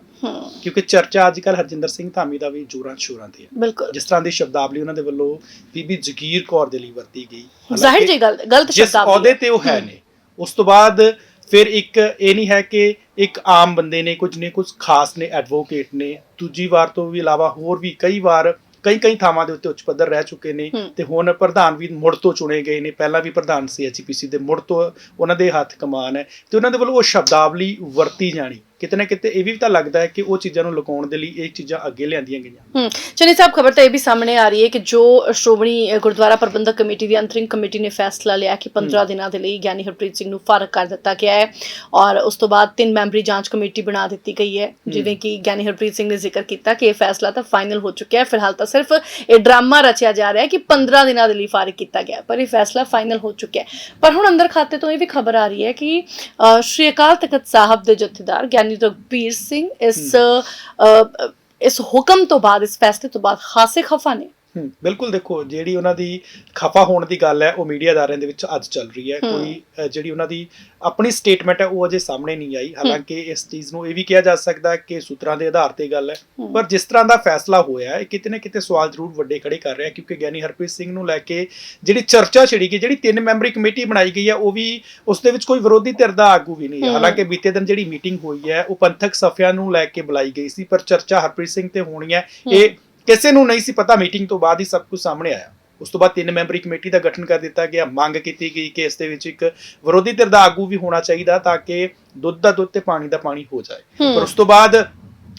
ਕਿਉਂਕਿ ਚਰਚਾ ਅੱਜ ਕੱਲ ਹਰਜਿੰਦਰ ਸਿੰਘ ਧਾਮੀ ਦਾ ਵੀ ਜੋਰਾਂ ਸ਼ੋਰਾਂ ਤੇ ਹੈ। ਜਿਸ ਤਰ੍ਹਾਂ ਦੀ ਸ਼ਬਦਾਵਲੀ ਉਹਨਾਂ ਦੇ ਵੱਲੋਂ ਬੀਬੀ ਜ਼ਗੀਰ ਕੌਰ ਦੇ ਲਈ ਵਰਤੀ ਗਈ। ਜ਼ਾਹਿਰ ਜੀ ਗੱਲ ਗਲਤ ਜਿਸ ਸ਼ਬਦਾਵਲੀ। ਅਹੁਦੇ ਹੈ। ਤੇ ਉਹ ਹੈ ਨੇ ਉਸ ਤੋਂ ਬਾਅਦ ਫਿਰ ਇੱਕ ਇਹ ਨਹੀਂ ਹੈ ਕਿ ਇੱਕ ਆਮ ਬੰਦੇ ਨੇ ਕੁਝ ਨੇ ਕੁਝ ਖਾਸ ਨੇ ਐਡਵੋਕੇਟ ਨੇ ਦੂਜੀ ਵਾਰ ਤੋਂ ਵੀ ਇਲਾਵਾ ਹੋਰ ਵੀ ਕਈ ਵਾਰ ਕਈ ਕਈ ਥਾਵਾਂ ਦੇ ਉੱਤੇ ਉੱਚ ਪੱਧਰ ਰਹਿ ਚੁੱਕੇ ਨੇ। ਤੇ ਹੁਣ ਪ੍ਰਧਾਨ ਵੀ ਮੁੜ ਤੋਂ ਚੁਣੇ ਗਏ ਨੇ ਪਹਿਲਾਂ ਵੀ ਪ੍ਰਧਾਨ ਸੀ ਐਚਪੀਸੀ ਦੇ ਮੁੜ ਤੋਂ ਉਹਨਾਂ ਦੇ ਹੱਥ ਕਮਾਨ ਹੈ ਤੇ ਉਹਨਾਂ ਦੇ ਵੱਲੋਂ ਉਹ ਸ਼ਬਦਾਵਲੀ ਵਰਤੀ ਜਾਣੀ ਕਿਤੇ ਨਾ ਕਿਤੇ ਇਹ ਵੀ ਤਾਂ ਲੱਗਦਾ ਹੈ ਕਿ ਉਹ ਚੀਜ਼ਾਂ ਨੂੰ ਲੁਕਾਉਣ ਦੇ ਲਈ ਇਹ ਚੀਜ਼ਾਂ ਅੱਗੇ ਲਿਆਂਦੀਆਂ ਗਈਆਂ। ਹੂੰ ਚੰਨੀ ਸਾਹਿਬ ਖਬਰ ਤਾਂ ਇਹ ਵੀ ਸਾਹਮਣੇ ਆ ਰਹੀ ਹੈ ਕਿ ਜੋ ਸ਼੍ਰੋਮਣੀ ਗੁਰਦੁਆਰਾ ਪ੍ਰਬੰਧਕ ਕਮੇਟੀ ਦੀ ਅੰਤਰਿਮ ਕਮੇਟੀ ਨੇ ਫੈਸਲਾ ਲਿਆ ਕਿ 15 ਦਿਨਾਂ ਦੇ ਲਈ ਗਿਆਨੀ ਹਰਪ੍ਰੀਤ ਸਿੰਘ ਨੂੰ ਫਾਰਗ ਕਰ ਦਿੱਤਾ ਗਿਆ ਹੈ ਔਰ ਉਸ ਤੋਂ ਬਾਅਦ ਤਿੰਨ ਮੈਂਬਰੀ ਜਾਂਚ ਕਮੇਟੀ ਬਣਾ ਦਿੱਤੀ ਗਈ ਹੈ ਜਿਵੇਂ ਕਿ ਗਿਆਨੀ ਹਰਪ੍ਰੀਤ ਸਿੰਘ ਨੇ ਜ਼ਿਕਰ ਕੀਤਾ ਕਿ ਇਹ ਫੈਸਲਾ ਤਾਂ ਫਾਈਨਲ ਹੋ ਚੁੱਕਿਆ ਹੈ। ਫਿਲਹਾਲ ਤਾਂ ਸਿਰਫ ਇਹ ਡਰਾਮਾ ਰਚਿਆ ਜਾ ਰਿਹਾ ਹੈ ਕਿ 15 ਦਿਨਾਂ ਦੇ ਲਈ ਫਾਰਗ ਕੀਤਾ ਗਿਆ ਪਰ ਇਹ ਫੈਸਲਾ ਫਾਈਨਲ ਹੋ ਚੁੱਕਿਆ ਹੈ। ਪਰ ਹੁਣ ਅੰਦਰ ਖਾਤੇ ਤੋਂ ਇਹ ਵੀ ਖਬਰ ਆ ਰਹੀ ਹੈ ਕਿ ਸ਼੍ਰੀ ਅਕਾਲ ਤਖਤ ਸਾਹਿਬ ਦੇ ਜਥੇਦਾਰ ਗਿਆਨੀ ਰਘਬੀਰ ਸਿੰਘ ਇਸ ਇਸ ਹੁਕਮ ਤੋਂ ਬਾਅਦ ਇਸ ਫੈਸਲੇ ਤੋਂ ਬਾਅਦ ਖਾਸੇ ਖਫਾ ਨੇ। ਬਿਲਕੁਲ ਦੇਖੋ ਜਿਹੜੀ ਉਹਨਾਂ ਦੀ ਖਫਾ ਹੋਣ ਦੀ ਗੱਲ ਹੈ ਉਹ ਮੀਡੀਆ ਅਦਾਰਿਆਂ ਦੇ ਵਿੱਚ ਅੱਜ ਚੱਲ ਰਹੀ ਹੈ। ਕੋਈ ਜਿਹੜੀ ਉਹਨਾਂ ਦੀ ਆਪਣੀ ਸਟੇਟਮੈਂਟ ਹੈ ਉਹ ਅਜੇ ਸਾਹਮਣੇ ਨਹੀਂ ਆਈ। ਹਾਲਾਂਕਿ ਇਸ ਚੀਜ਼ ਨੂੰ ਇਹ ਵੀ ਕਿਹਾ ਜਾ ਸਕਦਾ ਹੈ ਕਿ ਸੂਤਰਾਂ ਦੇ ਆਧਾਰ ਤੇ ਗੱਲ ਹੈ। ਪਰ ਜਿਸ ਤਰ੍ਹਾਂ ਦਾ ਫੈਸਲਾ ਹੋਇਆ ਹੈ ਇਹ ਕਿਤੇ ਨਾ ਕਿਤੇ ਸਵਾਲ ਜ਼ਰੂਰ ਵੱਡੇ ਖੜੇ ਕਰ ਰਿਹਾ ਕਿਉਂਕਿ ਗਿਆਨੀ ਹਰਪ੍ਰੀਤ ਸਿੰਘ ਨੂੰ ਲੈ ਕੇ ਜਿਹੜੀ ਚਰਚਾ ਛਿੜੀ ਗਈ ਜਿਹੜੀ ਤਿੰਨ ਮੈਂਬਰੀ ਕਮੇਟੀ ਬਣਾਈ ਗਈ ਹੈ ਉਹ ਵੀ ਉਸ ਦੇ ਵਿੱਚ ਕੋਈ ਵਿਰੋਧੀ ਧਿਰ ਦਾ ਆਗੂ ਵੀ ਨਹੀਂ ਹੂੰ। ਹਾਲਾਂਕਿ ਬੀਤੇ ਦਿਨ ਜਿਹੜੀ ਮੀਟਿੰਗ ਹੋਈ ਹੈ ਉਹ ਪੰਥਕ ਸਫਿਆਂ ਨੂੰ ਲੈ ਕੇ ਬੁਲਾਈ ਗਈ ਸੀ ਪਰ ਚਰਚਾ ਹਰਪ੍ਰੀਤ ਸਿੰਘ ਤੇ ਹੋਣੀ ਹੈ। ਇਹ ਕਿਸੇ ਨੂੰ ਨਹੀਂ ਸੀ ਪਤਾ ਮੀਟਿੰਗ ਤੋਂ ਬਾਅਦ ਹੀ ਸਭ ਕੁਝ ਸਾਹਮਣੇ ਆਇਆ ਉਸ ਤੋਂ ਬਾਅਦ ਤਿੰਨ ਮੈਂਬਰੀ ਕਮੇਟੀ ਦਾ ਗਠਨ ਕਰ ਦਿੱਤਾ ਗਿਆ ਮੰਗ ਕੀਤੀ ਗਈ ਕਿ ਇਸ ਦੇ ਵਿੱਚ ਇੱਕ ਵਿਰੋਧੀ ਧਿਰ ਦਾ ਆਗੂ ਵੀ ਹੋਣਾ ਚਾਹੀਦਾ ਤਾਂ ਕਿ ਦੁੱਧ ਦਾ ਦੁੱਧ ਤੇ ਪਾਣੀ ਦਾ ਪਾਣੀ ਹੋ ਜਾਏ। ਪਰ ਉਸ ਤੋਂ ਬਾਅਦ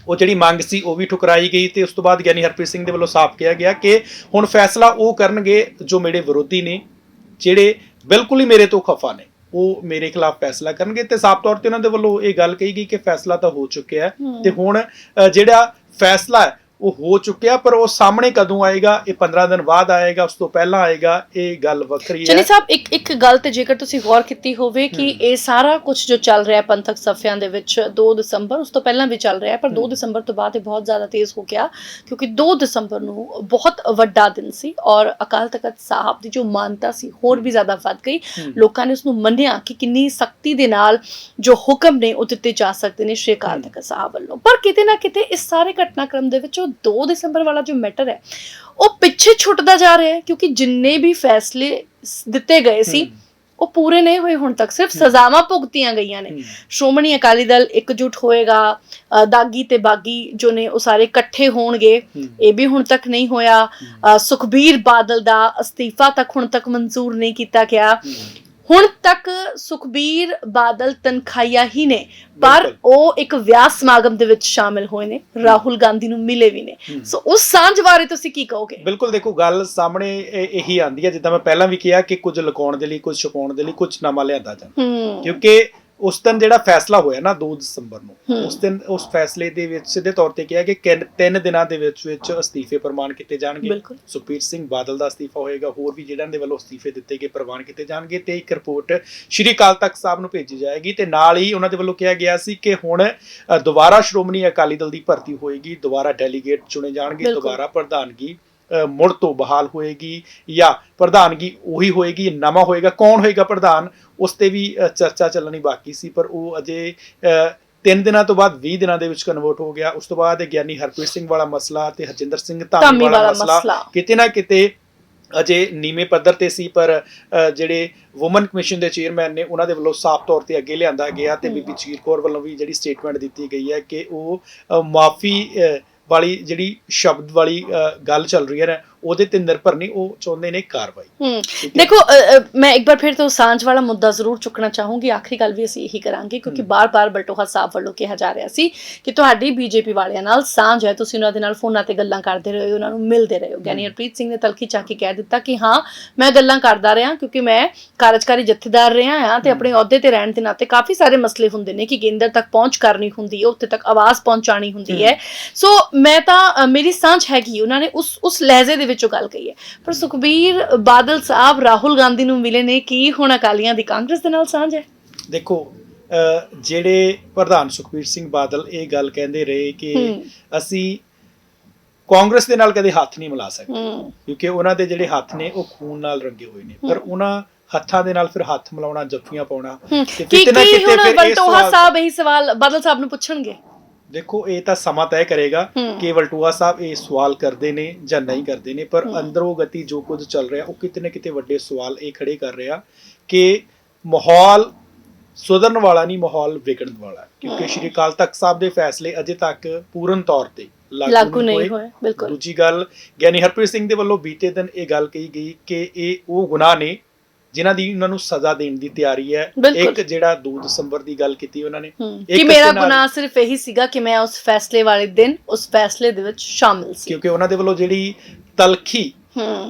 ਉਹ ਜਿਹੜੀ ਮੰਗ ਸੀ ਉਹ ਵੀ ਠੁਕਰਾਈ ਗਈ ਤੇ ਉਸ ਤੋਂ ਬਾਅਦ ਗਿਆਨੀ ਹਰਪ੍ਰੀਤ ਸਿੰਘ ਦੇ ਵੱਲੋਂ ਸਾਫ਼ ਕਿਹਾ ਗਿਆ ਕਿ ਹੁਣ ਫੈਸਲਾ ਉਹ ਕਰਨਗੇ ਜੋ ਮੇਰੇ ਵਿਰੋਧੀ ਨੇ ਜਿਹੜੇ ਬਿਲਕੁਲ ਹੀ ਮੇਰੇ ਤੋਂ ਖਫਾ ਨੇ ਉਹ ਮੇਰੇ ਖਿਲਾਫ ਫੈਸਲਾ ਕਰਨਗੇ ਤੇ ਸਾਫ਼ ਤੌਰ ਤੇ ਉਹਨਾਂ ਦੇ ਵੱਲੋਂ ਇਹ ਗੱਲ ਕਹੀ ਗਈ ਕਿ ਫੈਸਲਾ ਤਾਂ ਹੋ ਚੁੱਕਿਆ। ਤੇ ਹੁਣ ਜਿਹੜਾ ਫੈਸਲਾ ਹੈ ਉਹ ਹੋ ਚੁੱਕਿਆ ਪਰ ਉਹ ਸਾਹਮਣੇ ਕਦੋਂ ਆਏਗਾ? ਇਹ 15 ਦਿਨ ਬਾਅਦ ਆਏਗਾ ਉਸ ਤੋਂ ਪਹਿਲਾਂ ਆਏਗਾ ਇਹ ਗੱਲ ਵੱਖਰੀ ਹੈ। ਸਾਹਿਬ ਇੱਕ ਇੱਕ ਗੱਲ ਤੇ ਜੇਕਰ ਤੁਸੀਂ ਗੌਰ ਕੀਤੀ ਹੋਵੇ ਕਿ ਇਹ ਸਾਰਾ ਕੁਝ ਜੋ ਚੱਲ ਰਿਹਾ ਪੰਥਕ ਸਫਿਆਂ ਦੇ ਵਿੱਚ 2 ਦਸੰਬਰ ਉਸ ਤੋਂ ਪਹਿਲਾਂ ਵੀ ਚੱਲ ਰਿਹਾ ਪਰ 2 ਦਸੰਬਰ ਤੋਂ ਬਾਅਦ ਇਹ ਬਹੁਤ ਜ਼ਿਆਦਾ ਤੇਜ਼ ਹੋ ਗਿਆ ਕਿਉਂਕਿ 2 ਦਸੰਬਰ ਨੂੰ ਬਹੁਤ ਵੱਡਾ ਦਿਨ ਸੀ ਔਰ ਅਕਾਲ ਤਖਤ ਸਾਹਿਬ ਦੀ ਜੋ ਮਾਨਤਾ ਸੀ ਹੋਰ ਵੀ ਜ਼ਿਆਦਾ ਵੱਧ ਗਈ। ਲੋਕਾਂ ਨੇ ਉਸ ਨੂੰ ਮੰਨਿਆ ਕਿ ਕਿੰਨੀ ਸਖਤੀ ਦੇ ਨਾਲ ਜੋ ਹੁਕਮ ਨੇ ਉਹ ਦਿੱਤੇ ਜਾ ਸਕਦੇ ਨੇ ਸ਼੍ਰੀ ਅਕਾਲ ਤਖਤ ਸਾਹਿਬ ਵੱਲੋਂ। ਪਰ ਕਿਤੇ ਨਾ ਕਿਤੇ ਇਸ ਸਾਰੇ ਘਟਨਾਕ੍ਰਮ ਦੇ ਵਿੱਚ ਉਹ 2 ਦਸੰਬਰ ਵਾਲਾ ਜੋ ਮੈਟਰ ਹੈ ਉਹ ਪਿੱਛੇ ਛੁੱਟਦਾ ਜਾ ਰਿਹਾ ਹੈ ਕਿਉਂਕਿ ਜਿੰਨੇ ਵੀ ਫੈਸਲੇ ਦਿੱਤੇ ਗਏ ਸੀ ਉਹ ਪੂਰੇ ਨਹੀਂ ਹੋਏ ਹੁਣ ਤੱਕ ਸਿਰਫ ਸਜ਼ਾਵਾਂ ਭੁਗਤੀਆਂ ਗਈਆਂ ਨੇ। ਸ਼੍ਰੋਮਣੀ ਅਕਾਲੀ ਦਲ ਇਕਜੁੱਟ ਹੋਏਗਾ ਦਾਗੀ ਤੇ ਬਾਗੀ ਜੋ ਨੇ ਉਹ ਸਾਰੇ ਇਕੱਠੇ ਹੋਣਗੇ ਇਹ ਵੀ ਹੁਣ ਤੱਕ ਨਹੀਂ ਹੋਇਆ। ਸੁਖਬੀਰ ਬਾਦਲ ਦਾ ਅਸਤੀਫਾ ਤੱਕ ਹੁਣ ਤੱਕ ਮਨਜ਼ੂਰ ਨਹੀਂ ਕੀਤਾ ਗਿਆ। ਹੁਣ ਤੱਕ ਸੁਖਬੀਰ ਬਾਦਲ ਤਨਖਾਹੀਆ ਹੀ ਨੇ ਪਰ। ਉਹ ਇੱਕ ਵਿਆਹ ਸਮਾਗਮ ਦੇ ਵਿੱਚ ਸ਼ਾਮਿਲ ਹੋਏ ਨੇ ਰਾਹੁਲ ਗਾਂਧੀ ਨੂੰ ਮਿਲੇ ਵੀ ਨੇ। ਸੋ ਉਸ ਸਾਂਝ ਬਾਰੇ ਤੁਸੀਂ ਕੀ ਕਹੋਗੇ? ਬਿਲਕੁਲ ਦੇਖੋ ਗੱਲ ਸਾਹਮਣੇ ਇਹ- ਆਂਦੀ ਹੈ ਜਿੱਦਾਂ ਮੈਂ ਪਹਿਲਾਂ ਵੀ ਕਿਹਾ ਕਿ ਕੁਝ ਲੁਕਾਉਣ ਦੇ ਲਈ ਕੁਝ ਛੁਪਾਉਣ ਦੇ ਲਈ ਕੁਝ ਨਵਾਂ ਲਿਆਂਦਾ ਜਾਂਦਾ। ਕਿਉਂਕਿ ਉਸ ਦਿਨ ਜਿਹੜਾ ਫੈਸਲਾ ਹੋਇਆ ਨਾ 2 ਦਸੰਬਰ ਨੂੰ। ਉਸ ਦਿਨ ਉਸ ਫੈਸਲੇ ਦੇ ਵਿੱਚ ਸਿੱਧੇ ਤੌਰ ਤੇ ਕਿਹਾ ਕਿ ਤਿੰਨ ਦਿਨਾਂ ਦੇ ਵਿੱਚ ਵਿੱਚ ਅਸਤੀਫੇ ਪ੍ਰਵਾਨ ਕੀਤੇ ਜਾਣਗੇ। ਸੁਖਬੀਰ ਸਿੰਘ ਬਾਦਲ ਦਾ ਅਸਤੀਫਾ ਹੋਏਗਾ ਹੋਰ ਵੀ ਜਿਹਨਾਂ ਦੇ ਵੱਲੋਂ ਅਸਤੀਫੇ ਦਿੱਤੇ ਗਏ ਪ੍ਰਵਾਨ ਕੀਤੇ ਜਾਣਗੇ ਤੇ ਇੱਕ ਰਿਪੋਰਟ ਸ਼੍ਰੀ ਅਕਾਲ ਤਖਤ ਸਾਹਿਬ ਨੂੰ ਭੇਜੀ ਜਾਏਗੀ ਤੇ ਨਾਲ ਹੀ ਉਹਨਾਂ ਦੇ ਵੱਲੋਂ ਕਿਹਾ ਗਿਆ ਸੀ ਕਿ ਹੁਣ ਦੁਬਾਰਾ ਸ਼੍ਰੋਮਣੀ ਅਕਾਲੀ ਦਲ ਦੀ ਭਰਤੀ ਹੋਏਗੀ ਦੁਬਾਰਾ ਡੈਲੀਗੇਟ ਚੁਣੇ ਜਾਣਗੇ। ਦੁਬਾਰਾ ਪ੍ਰਧਾਨਗੀ ਮੁੜ ਤੋਂ ਬਹਾਲ ਹੋਏਗੀ ਜਾਂ ਪ੍ਰਧਾਨਗੀ ਉਹੀ ਹੋਏਗੀ ਨਵਾਂ ਹੋਏਗਾ। ਕੌਣ ਹੋਏਗਾ ਪ੍ਰਧਾਨ? ਉਸ ਤੇ ਵੀ ਚਰਚਾ ਚੱਲਣੀ ਬਾਕੀ ਸੀ ਪਰ ਉਹ ਅਜੇ ਤਿੰਨ ਦਿਨਾਂ ਤੋਂ ਬਾਅਦ 20 ਦਿਨਾਂ ਦੇ ਵਿੱਚ ਕਨਵਰਟ ਹੋ ਗਿਆ। ਉਸ ਤੋਂ ਬਾਅਦ ਗਿਆਨੀ ਹਰਪ੍ਰੀਤ ਸਿੰਘ ਵਾਲਾ ਮਸਲਾ ਤੇ ਹਰਜਿੰਦਰ ਸਿੰਘ ਧਾਮੀ ਵਾਲਾ ਮਸਲਾ। ਕਿਤੇ ਨਾ ਕਿਤੇ ਅਜੇ ਨੀਵੇਂ ਪੱਧਰ ਤੇ ਸੀ ਪਰ ਜਿਹੜੇ ਔਮਨ ਕਮਿਸ਼ਨ ਦੇ ਚੇਅਰਮੈਨ ਨੇ ਉਹਨਾਂ ਦੇ ਵੱਲੋਂ ਸਾਫ਼ ਤੌਰ ਤੇ ਅੱਗੇ ਲਿਆਂਦਾ ਗਿਆ ਤੇ ਬੀਬੀ ਚੀਰ ਕੌਰ ਵੱਲੋਂ ਵੀ ਜਿਹੜੀ ਸਟੇਟਮੈਂਟ ਦਿੱਤੀ ਗਈ ਹੈ ਕਿ ਉਹ ਮਾਫੀ ਵਾਲੀ ਜਿਹੜੀ ਸ਼ਬਦ ਵਾਲੀ ਗੱਲ ਚੱਲ ਰਹੀ ਹੈ ਨਾ ਉਹਦੇ ਤੇ ਨਿਰਭਰ ਨਹੀਂ ਉਹ ਚਾਹੁੰਦੇ ਨੇ ਕਾਰਵਾਈ। ਦੇਖੋ ਮੈਂ ਇੱਕ ਵਾਰ ਫਿਰ ਤੋਂ ਸਾਂਝ ਵਾਲਾ ਮੁੱਦਾ ਜ਼ਰੂਰ ਚੁੱਕਣਾ ਚਾਹੂੰਗੀ। ਆਖਰੀ ਗੱਲ ਵੀ ਅਸੀਂ ਇਹੀ ਕਰਾਂਗੇ ਕਿਉਂਕਿ ਬਾਰ-ਬਾਰ ਬਲਟੋਹਾ ਸਾਹਿਬ ਵੱਲੋਂ ਕਿਹਾ ਜਾ ਰਿਹਾ ਸੀ ਕਿ ਤੁਹਾਡੀ ਬੀਜੇਪੀ ਵਾਲਿਆਂ ਨਾਲ ਸਾਂਝ ਹੈ ਤੁਸੀਂ ਉਹਨਾਂ ਦੇ ਨਾਲ ਫੋਨਾਂ ਤੇ ਗੱਲਾਂ ਕਰਦੇ ਰਹੇ ਹੋ ਉਹਨਾਂ ਨੂੰ ਮਿਲਦੇ ਰਹੇ ਹੋ। ਗਿਆਨੀ ਹਰਪ੍ਰੀਤ ਸਿੰਘ ਨੇ ਤਲਖੀ ਚੱਕ ਕੇ ਕਹਿ ਦਿੱਤਾ ਕਿ ਹਾਂ ਮੈਂ ਗੱਲਾਂ ਕਰਦਾ ਰਿਹਾ ਕਿਉਂਕਿ ਮੈਂ ਕਾਰਜਕਾਰੀ ਜਥੇਦਾਰ ਰਿਹਾ ਹਾਂ ਤੇ ਆਪਣੇ ਅਹੁਦੇ ਤੇ ਰਹਿਣ ਦੇ ਨਾਤੇ ਕਾਫੀ ਸਾਰੇ ਮਸਲੇ ਹੁੰਦੇ ਨੇ ਕਿ ਕੇਂਦਰ ਤੱਕ ਪਹੁੰਚ ਕਰਨੀ ਹੁੰਦੀ ਹੈ ਉੱਥੇ ਤੱਕ ਆਵਾਜ਼ ਪਹੁੰਚਾਣੀ ਹੁੰਦੀ ਹੈ। ਸੋ ਮੈਂ ਤਾਂ ਮੇਰੀ ਸਾਂਝ ਹੈਗੀ ਉਹਨਾਂ ਨੇ ਉਸ ਉਸ ਲਹਿਜ਼ੇ ਦੇ ਵਿੱਚੋਂ ਗੱਲ ਕਹੀ ਹੈ। ਪਰ ਸੁਖਬੀਰ ਬਾਦਲ ਸਾਹਿਬ ਰਾਹੁਲ ਗਾਂਧੀ ਨੂੰ ਮਿਲੇ ਨੇ ਕੀ ਹੁਣ ਅਕਾਲੀਆਂ ਦੀ ਕਾਂਗਰਸ ਦੇ ਨਾਲ ਸਾਂਝ ਹੈ? ਦੇਖੋ ਜਿਹੜੇ ਪ੍ਰਧਾਨ ਸੁਖਬੀਰ ਸਿੰਘ ਬਾਦਲ ਇਹ ਗੱਲ ਕਹਿੰਦੇ ਰਹੇ ਕਿ। ਅਸੀਂ ਕਾਂਗਰਸ ਦੇ ਨਾਲ ਕਦੇ ਹੱਥ ਨਹੀਂ ਮਿਲਾ ਸਕਦੇ। ਕਿਉਂਕਿ ਉਹਨਾਂ ਦੇ ਜਿਹੜੇ ਹੱਥ ਨੇ ਉਹ ਖੂਨ ਨਾਲ ਰੰਗੇ ਹੋਏ ਨੇ। ਪਰ ਉਹਨਾਂ ਹੱਥਾਂ ਦੇ ਨਾਲ ਫਿਰ ਹੱਥ ਮਿਲਾਉਣਾ ਜੱਫੀਆਂ ਪਾਉਣਾ ਕਿਤੇ ਨਾ ਕਿਤੇ ਫਿਰ ਇਹ ਬਲਟੋਹਾ ਸਵਾਲ- ਸਾਹਿਬ ਇਹੀ ਸਵਾਲ ਬਾਦਲ ਸਾਹਿਬ ਨੂੰ ਪੁੱਛਣਗੇ? ਦੇਖੋ ਇਹ ਤਾਂ ਸਮਾਂ ਤੈਅ ਕਰੇਗਾ। ਕਿ ਵਲਟੂਆ ਸਾਹਿਬ ਇਹ ਸਵਾਲ ਕਰਦੇ ਨੇ ਜਾਂ ਨਹੀਂ ਕਰਦੇ ਨੇ ਪਰ। ਅੰਦਰੋਂ ਗਤੀ ਜੋ ਕੁਝ ਚੱਲ ਰਿਹਾ ਉਹ ਕਿਤੇ ਨਾ ਕਿਤੇ ਵੱਡੇ ਸਵਾਲ ਇਹ ਖੜੇ ਕਰ ਰਿਹਾ ਕਿ ਮਾਹੌਲ ਸੁਧਰਨ ਵਾਲਾ ਨਹੀਂ ਮਾਹੌਲ ਵਿਗੜਨ ਵਾਲਾ। ਕਿਉਂਕਿ ਸ਼੍ਰੀ ਅਕਾਲ ਤਖਤ ਸਾਹਿਬ ਦੇ ਫੈਸਲੇ ਅਜੇ ਤੱਕ ਪੂਰਨ ਤੌਰ ਤੇ ਲਾਗੂ ਨਹੀਂ ਹੋਏ ਬਿਲਕੁਲ ਦੂਜੀ ਗੱਲ ਗਿਆਨੀ ਹਰਪ੍ਰੀਤ ਸਿੰਘ ਦੇ ਵੱਲੋਂ ਬੀਤੇ ਦਿਨ ਇਹ ਗੱਲ ਕਹੀ ਗਈ ਕਿ ਇਹ ਉਹ ਗੁਨਾਹ ਨੇ ਜਿਨ੍ਹਾਂ ਦੀ ਉਹਨਾਂ ਨੂੰ ਸਜ਼ਾ ਦੇਣ ਦੀ ਤਿਆਰੀ ਹੈ। ਇੱਕ ਜਿਹੜਾ 2 ਦਸੰਬਰ ਦੀ ਗੱਲ ਕੀਤੀ ਉਹਨਾਂ ਨੇ ਕਿ ਮੇਰਾ ਗੁਨਾਹ ਸਿਰਫ ਇਹੀ ਸੀਗਾ ਕਿ ਮੈਂ ਉਸ ਫੈਸਲੇ ਵਾਲੇ ਦਿਨ ਉਸ ਫੈਸਲੇ ਦੇ ਵਿੱਚ ਸ਼ਾਮਿਲ ਸੀ ਕਿਉਂਕਿ ਉਹਨਾਂ ਦੇ ਵੱਲੋਂ ਜਿਹੜੀ ਤਲਖੀ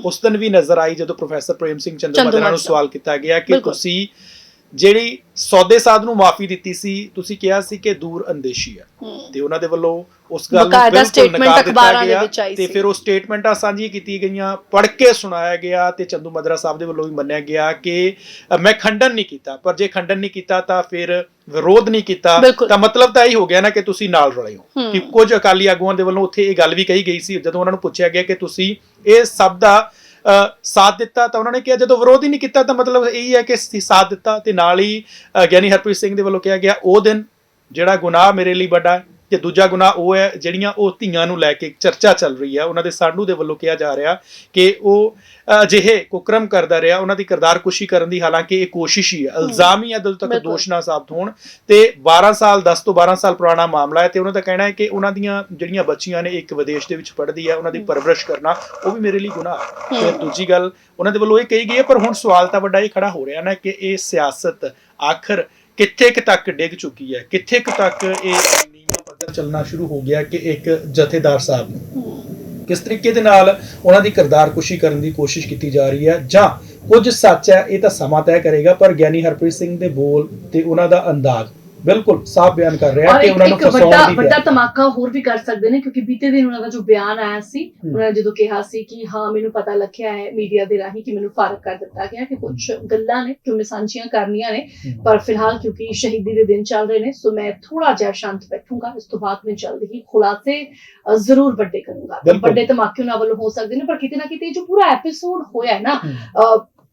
ਉਸ ਦਿਨ ਵੀ ਨਜ਼ਰ ਆਈ ਜਦੋਂ ਪ੍ਰੋਫੈਸਰ ਪ੍ਰੇਮ ਸਿੰਘ ਚੰਦੂਮਾਜਰਾ ਨੂੰ। ਸਵਾਲ ਕੀਤਾ ਗਿਆ ਕਿ। ਤੁਸੀਂ ਜਿਹੜੀ ਸੌਦੇ ਸਾਧ ਨੂੰ ਮਾਫੀ ਦਿੱਤੀ ਸੀ ਤੁਸੀਂ ਕਿਹਾ ਸੀ ਕਿ ਦੂਰ ਅੰਦੇਸ਼ੀ ਹੂੰ ਤੇ ਉਹਨਾਂ ਦੇ ਵੱਲੋਂ ਉਸ ਗੱਲ ਨੂੰ ਬਿਲਕੁਲ ਨਕਾਰ ਦਿੱਤਾ ਅਖਬਾਰਾਂ ਦੇ ਗਿਆ ਵਿੱਚ ਆਈ ਤੇ। ਫਿਰ ਉਹ ਸਟੇਟਮੈਂਟਾਂ ਸਾਂਝੀਆਂ ਕੀਤੀਆਂ ਗਈਆਂ ਪੜ੍ਹ ਕੇ ਸੁਣਾਇਆ ਗਿਆ ਤੇ ਚੰਦੂ ਮਦਰਾ ਸਾਹਿਬ ਦੇ ਵੱਲੋਂ ਵੀ ਮੰਨਿਆ ਗਿਆ ਕਿ ਮੈਂ ਖੰਡਨ ਨਹੀਂ ਕੀਤਾ ਪਰ ਜੇ ਖੰਡਨ ਨਹੀਂ ਕੀਤਾ ਤਾਂ ਫਿਰ ਵਿਰੋਧ ਨਹੀਂ ਕੀਤਾ। ਤਾਂ ਮਤਲਬ ਤਾਂ ਇਹ ਹੋ ਗਿਆ ਨਾ ਕਿ ਤੁਸੀਂ ਨਾਲ ਰਲੇ ਹੋ। ਕਿ ਕੁਝ ਅਕਾਲੀ ਆਗੂਆਂ ਦੇ ਵੱਲੋਂ ਉੱਥੇ ਇਹ ਗੱਲ ਵੀ ਕਹੀ ਗਈ ਸੀ ਜਦੋਂ ਉਹਨਾਂ ਨੂੰ ਪੁੱਛਿਆ ਗਿਆ ਕਿ ਤੁਸੀਂ ਇਹ ਸਭ ਦਾ ਸਾਥ ਦਿੱਤਾ ਤਾਂ ਉਹਨਾਂ ਨੇ ਕਿਹਾ, ਜਦੋਂ ਵਿਰੋਧ ਹੀ ਨਹੀਂ ਕੀਤਾ ਤਾਂ ਮਤਲਬ ਇਹ ਹੈ ਕਿ ਸਾਥ ਦਿੱਤਾ ਤੇ ਨਾਲ ਹੀ ਗਿਆਨੀ ਹਰਪ੍ਰੀਤ ਸਿੰਘ ਦੇ ਵੱਲੋਂ ਕਿਹਾ ਗਿਆ, ਉਹ ਦਿਨ ਜਿਹੜਾ ਗੁਨਾਹ ਮੇਰੇ ਲਈ ਵੱਡਾ ਹੈ ਤੇ ਦੂਜਾ ਗੁਨਾਹ ਉਹ ਹੈ ਜਿਹੜੀਆਂ ਉਹ ਧੀਆਂ ਨੂੰ ਲੈ ਕੇ ਚਰਚਾ ਚੱਲ ਰਹੀ ਹੈ। ਉਹਨਾਂ ਦੇ ਸਾਡੂ ਦੇ ਵੱਲੋਂ ਕਿਹਾ ਜਾ ਰਿਹਾ ਕਿ ਉਹ ਅਜਿਹੇ ਕੁਕਰਮ ਕਰਦਾ ਰਿਹਾ ਉਹਨਾਂ ਦੀ ਕਿਰਦਾਰਕੁਸ਼ੀ ਕਰਨ ਦੀ ਹਾਲਾਂਕਿ ਇਹ ਕੋਸ਼ਿਸ਼ ਹੀ ਹੈ। ਇਲਜ਼ਾਮ ਹੀ ਜਦੋਂ ਤੱਕ। ਦੋਸ਼ ਨਾ ਸਾਬਤ ਹੋਣ। ਤੇ 12 ਸਾਲ 10 ਤੋਂ 12 ਸਾਲ ਪੁਰਾਣਾ ਮਾਮਲਾ ਹੈ ਤੇ ਉਹਨਾਂ ਦਾ ਕਹਿਣਾ ਹੈ ਕਿ ਉਹਨਾਂ ਦੀਆਂ ਜਿਹੜੀਆਂ ਬੱਚੀਆਂ ਨੇ ਇੱਕ ਵਿਦੇਸ਼ ਦੇ ਵਿੱਚ ਪੜ੍ਹਦੀ ਹੈ ਉਹਨਾਂ ਦੀ ਪਰਵਰਿਸ਼ ਕਰਨਾ ਉਹ ਵੀ ਮੇਰੇ ਲਈ ਗੁਨਾਹ ਹੈ। ਫਿਰ ਦੂਜੀ ਗੱਲ ਉਹਨਾਂ ਦੇ ਵੱਲੋਂ ਇਹ ਕਹੀ ਗਈ ਹੈ ਪਰ ਹੁਣ ਸਵਾਲ ਤਾਂ ਵੱਡਾ ਇਹ ਖੜਾ ਹੋ ਰਿਹਾ ਨਾ ਕਿ ਇਹ ਸਿਆਸਤ ਆਖਰ ਕਿੱਥੇ ਕੁ ਤੱਕ ਡਿੱਗ ਚੁੱਕੀ ਹੈ? ਕਿੱਥੇ ਕੁ ਤੱਕ ਇਹ ਚੱਲਣਾ ਸ਼ੁਰੂ ਹੋ ਗਿਆ ਕਿ ਇੱਕ ਜਥੇਦਾਰ ਸਾਹਿਬ ਨੂੰ। ਕਿਸ ਤਰੀਕੇ ਦੇ ਨਾਲ ਉਹਨਾਂ ਦੀ ਕਿਰਦਾਰਕੁਸ਼ੀ ਕਰਨ ਦੀ ਕੋਸ਼ਿਸ਼ ਕੀਤੀ ਜਾ ਰਹੀ ਹੈ? ਜਾਂ ਕੁਝ ਸੱਚ ਹੈ, ਇਹ ਤਾਂ ਸਮਾਂ ਤੈਅ ਕਰੇਗਾ, ਪਰ ਗਿਆਨੀ ਹਰਪ੍ਰੀਤ ਸਿੰਘ ਦੇ ਬੋਲ ਤੇ ਉਹਨਾਂ ਦਾ ਅੰਦਾਜ਼। ਬਿਲਕੁਲ ਸਾਫ਼ ਬਿਆਨ ਕਰ ਰਿਹਾ ਕਿ ਉਹਨਾਂ ਨੂੰ ਫਸਾਉਣ ਵੱਡਾ ਦੀ ਵੱਡਾ ਤਿਆਰੀ। ਧਮਾਕਾ ਹੋਰ ਵੀ ਕਰ ਸਕਦੇ ਨੇ ਕਿਉਂਕਿ ਬੀਤੇ ਦਿਨ ਉਹਨਾਂ ਦਾ ਜੋ ਬਿਆਨ ਆਇਆ ਸੀ ਉਹਨਾਂ ਨੇ ਜਦੋਂ ਕਿਹਾ ਸੀ ਕਿ ਹਾਂ ਮੈਨੂੰ ਪਤਾ ਲੱਗਿਆ ਹੈ ਮੀਡੀਆ ਦੇ ਰਾਹੀਂ ਕਿ ਮੈਨੂੰ ਫਾਰਗ ਕਰ ਦਿੱਤਾ ਗਿਆ ਕਿ ਕੁਝ ਗੱਲਾਂ ਨੇ ਜੋ ਮੈਂ ਸਾਂਝੀਆਂ ਕਰਨੀਆਂ ਨੇ। ਪਰ ਫਿਲਹਾਲ ਕਿਉਂਕਿ ਸ਼ਹੀਦੀ ਦੇ ਦਿਨ ਚੱਲ ਰਹੇ ਨੇ ਸੋ ਮੈਂ ਥੋੜਾ ਜਿਹਾ ਸ਼ਾਂਤ ਬੈਠੂੰਗਾ। ਇਸ ਤੋਂ ਬਾਅਦ ਮੈਂ ਜਲਦੀ ਹੀ ਖੁਲਾਸੇ ਜ਼ਰੂਰ ਵੱਡੇ ਕਰੂੰਗਾ। ਵੱਡੇ ਧਮਾਕੇ ਉਹਨਾਂ ਵੱਲੋਂ ਹੋ ਸਕਦੇ ਨੇ ਪਰ ਕਿਤੇ ਨਾ ਕਿਤੇ ਜੋ ਪੂਰਾ ਐਪੀਸੋਡ ਹੋਇਆ ਹੈ ਨਾ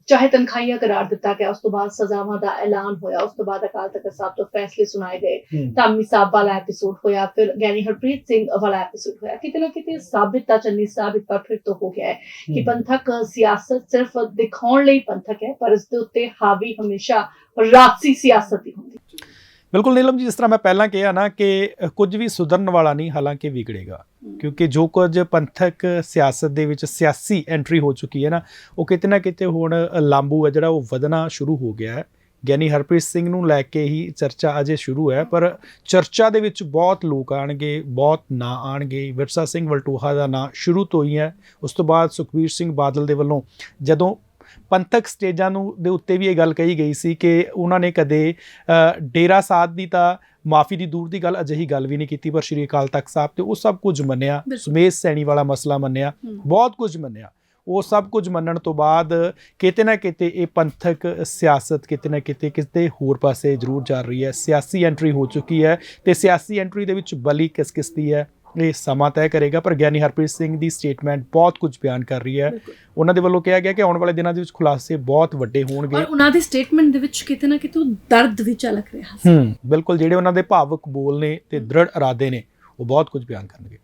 ਚਾਹੇ ਤਨਖਾਹੀਆਂ ਕਰਾਰ ਦਿੱਤਾ ਗਿਆ ਉਸ ਤੋਂ ਬਾਅਦ ਸਜ਼ਾਵਾਂ ਦਾ ਐਲਾਨ ਹੋਇਆ ਉਸ ਤੋਂ ਬਾਅਦ ਅਕਾਲ ਤਖਤ ਸਾਹਿਬ ਤੋਂ ਫੈਸਲੇ ਸੁਣਾਏ ਗਏ। ਧਾਮੀ ਸਾਹਿਬ ਵਾਲਾ ਐਪੀਸੋਡ ਹੋਇਆ ਫਿਰ ਗਿਆਨੀ ਹਰਪ੍ਰੀਤ ਸਿੰਘ ਵਾਲਾ ਐਪੀਸੋਡ ਹੋਇਆ ਕਿਤੇ ਨਾ ਕਿਤੇ ਸਾਬਿਤ ਤਾਂ ਚੰਨੀ ਸਾਹਿਬ ਇੱਕ ਵਾਰ ਫਿਰ ਤੋਂ ਹੋ ਗਿਆ ਹੈ ਕਿ। ਪੰਥਕ ਸਿਆਸਤ ਸਿਰਫ ਦਿਖਾਉਣ ਲਈ ਪੰਥਕ ਹੈ ਪਰ ਇਸ ਦੇ ਉੱਤੇ ਹਾਵੀ ਹਮੇਸ਼ਾ ਰਾਜਸੀ ਸਿਆਸਤ ਹੀ ਹੁੰਦੀ ਹੈ ਬਿਲਕੁਲ ਨੀਲਮ ਜੀ ਜਿਸ ਤਰ੍ਹਾਂ ਮੈਂ ਪਹਿਲਾਂ ਕਿਹਾ ਨਾ ਕਿ ਕੁਝ ਵੀ ਸੁਧਰਨ ਵਾਲਾ ਨਹੀਂ ਹਾਲਾਂਕਿ ਵਿਗੜੇਗਾ। ਕਿਉਂਕਿ ਜੋ ਕੁਝ ਪੰਥਕ ਸਿਆਸਤ ਦੇ ਵਿੱਚ ਸਿਆਸੀ ਐਂਟਰੀ ਹੋ ਚੁੱਕੀ ਹੈ ਨਾ ਉਹ ਕਿਤੇ ਨਾ ਕਿਤੇ ਹੁਣ ਲਾਂਬੂ ਹੈ ਜਿਹੜਾ ਉਹ ਵਧਣਾ ਸ਼ੁਰੂ ਹੋ ਗਿਆ ਹੈ। ਗਿਆਨੀ ਹਰਪ੍ਰੀਤ ਸਿੰਘ ਨੂੰ ਲੈ ਕੇ ਹੀ ਚਰਚਾ ਅਜੇ ਸ਼ੁਰੂ ਹੈ ਪਰ ਚਰਚਾ ਦੇ ਵਿੱਚ ਬਹੁਤ ਲੋਕ ਆਣਗੇ ਬਹੁਤ ਨਾਂ ਆਣਗੇ ਵਿਰਸਾ ਸਿੰਘ ਵਲਟੂਹਾ ਦਾ ਨਾਂ ਸ਼ੁਰੂ ਤੋਂ ਹੀ ਹੈ। ਉਸ ਤੋਂ ਬਾਅਦ ਸੁਖਬੀਰ ਸਿੰਘ ਬਾਦਲ ਦੇ ਵੱਲੋਂ ਜਦੋਂ ਪੰਥਕ ਸਟੇਜਾਂ ਨੂੰ ਦੇ ਉੱਤੇ ਵੀ ਇਹ ਗੱਲ ਕਹੀ ਗਈ ਸੀ ਕਿ ਉਹਨਾਂ ਨੇ ਕਦੇ ਡੇਰਾ ਸਾਧ ਦੀ ਤਾਂ ਮਾਫੀ ਦੀ ਦੂਰ ਦੀ ਗੱਲ ਅਜਿਹੀ ਗੱਲ ਵੀ ਨਹੀਂ ਕੀਤੀ ਪਰ ਸ਼੍ਰੀ ਅਕਾਲ ਤਖਤ ਸਾਹਿਬ ਤੇ ਉਹ ਸਭ ਕੁਝ ਮੰਨਿਆ। ਸੁਮੇਸ਼ ਸੈਣੀ ਵਾਲਾ ਮਸਲਾ ਮੰਨਿਆ। ਬਹੁਤ ਕੁਝ ਮੰਨਿਆ ਉਹ ਸਭ ਕੁਝ ਮੰਨਣ ਤੋਂ ਬਾਅਦ ਕਿਤੇ ਨਾ ਕਿਤੇ ਇਹ ਪੰਥਕ ਸਿਆਸਤ ਕਿਤੇ ਨਾ ਕਿਤੇ ਕਿਤੇ ਹੋਰ ਪਾਸੇ ਜ਼ਰੂਰ ਜਾ ਰਹੀ ਹੈ ਸਿਆਸੀ ਐਂਟਰੀ ਹੋ ਚੁੱਕੀ ਹੈ ਤੇ ਸਿਆਸੀ ਐਂਟਰੀ ਦੇ ਵਿੱਚ ਬਲੀ ਕਿਸ ਕਿਸ ਦੀ ਹੈ ਇਹ ਸਮਾਂ ਤੈਅ ਕਰੇਗਾ ਪਰ ਗਿਆਨੀ ਹਰਪ੍ਰੀਤ ਸਿੰਘ ਦੀ ਸਟੇਟਮੈਂਟ ਬਹੁਤ ਕੁਝ ਬਿਆਨ ਕਰ ਰਹੀ ਹੈ। ਉਹਨਾਂ ਦੇ ਵੱਲੋਂ ਕਿਹਾ ਗਿਆ ਕਿ ਆਉਣ ਵਾਲੇ ਦਿਨਾਂ ਦੇ ਵਿੱਚ ਖੁਲਾਸੇ ਬਹੁਤ ਵੱਡੇ ਹੋਣਗੇ। ਔਰ ਉਹਨਾਂ ਦੀ ਸਟੇਟਮੈਂਟ ਦੇ ਵਿੱਚ ਕਿਤੇ ਨਾ ਕਿਤੇ ਉਹ ਦਰਦ ਵੀ ਝਲਕ ਰਿਹਾ ਸੀ। ਹੂੰ ਬਿਲਕੁਲ ਜਿਹੜੇ ਉਹਨਾਂ ਦੇ ਭਾਵੁਕ ਬੋਲ ਨੇ ਤੇ ਦ੍ਰਿੜ ਇਰਾਦੇ ਨੇ ਉਹ ਬਹੁਤ ਕੁਝ ਬਿਆਨ ਕਰਨਗੇ।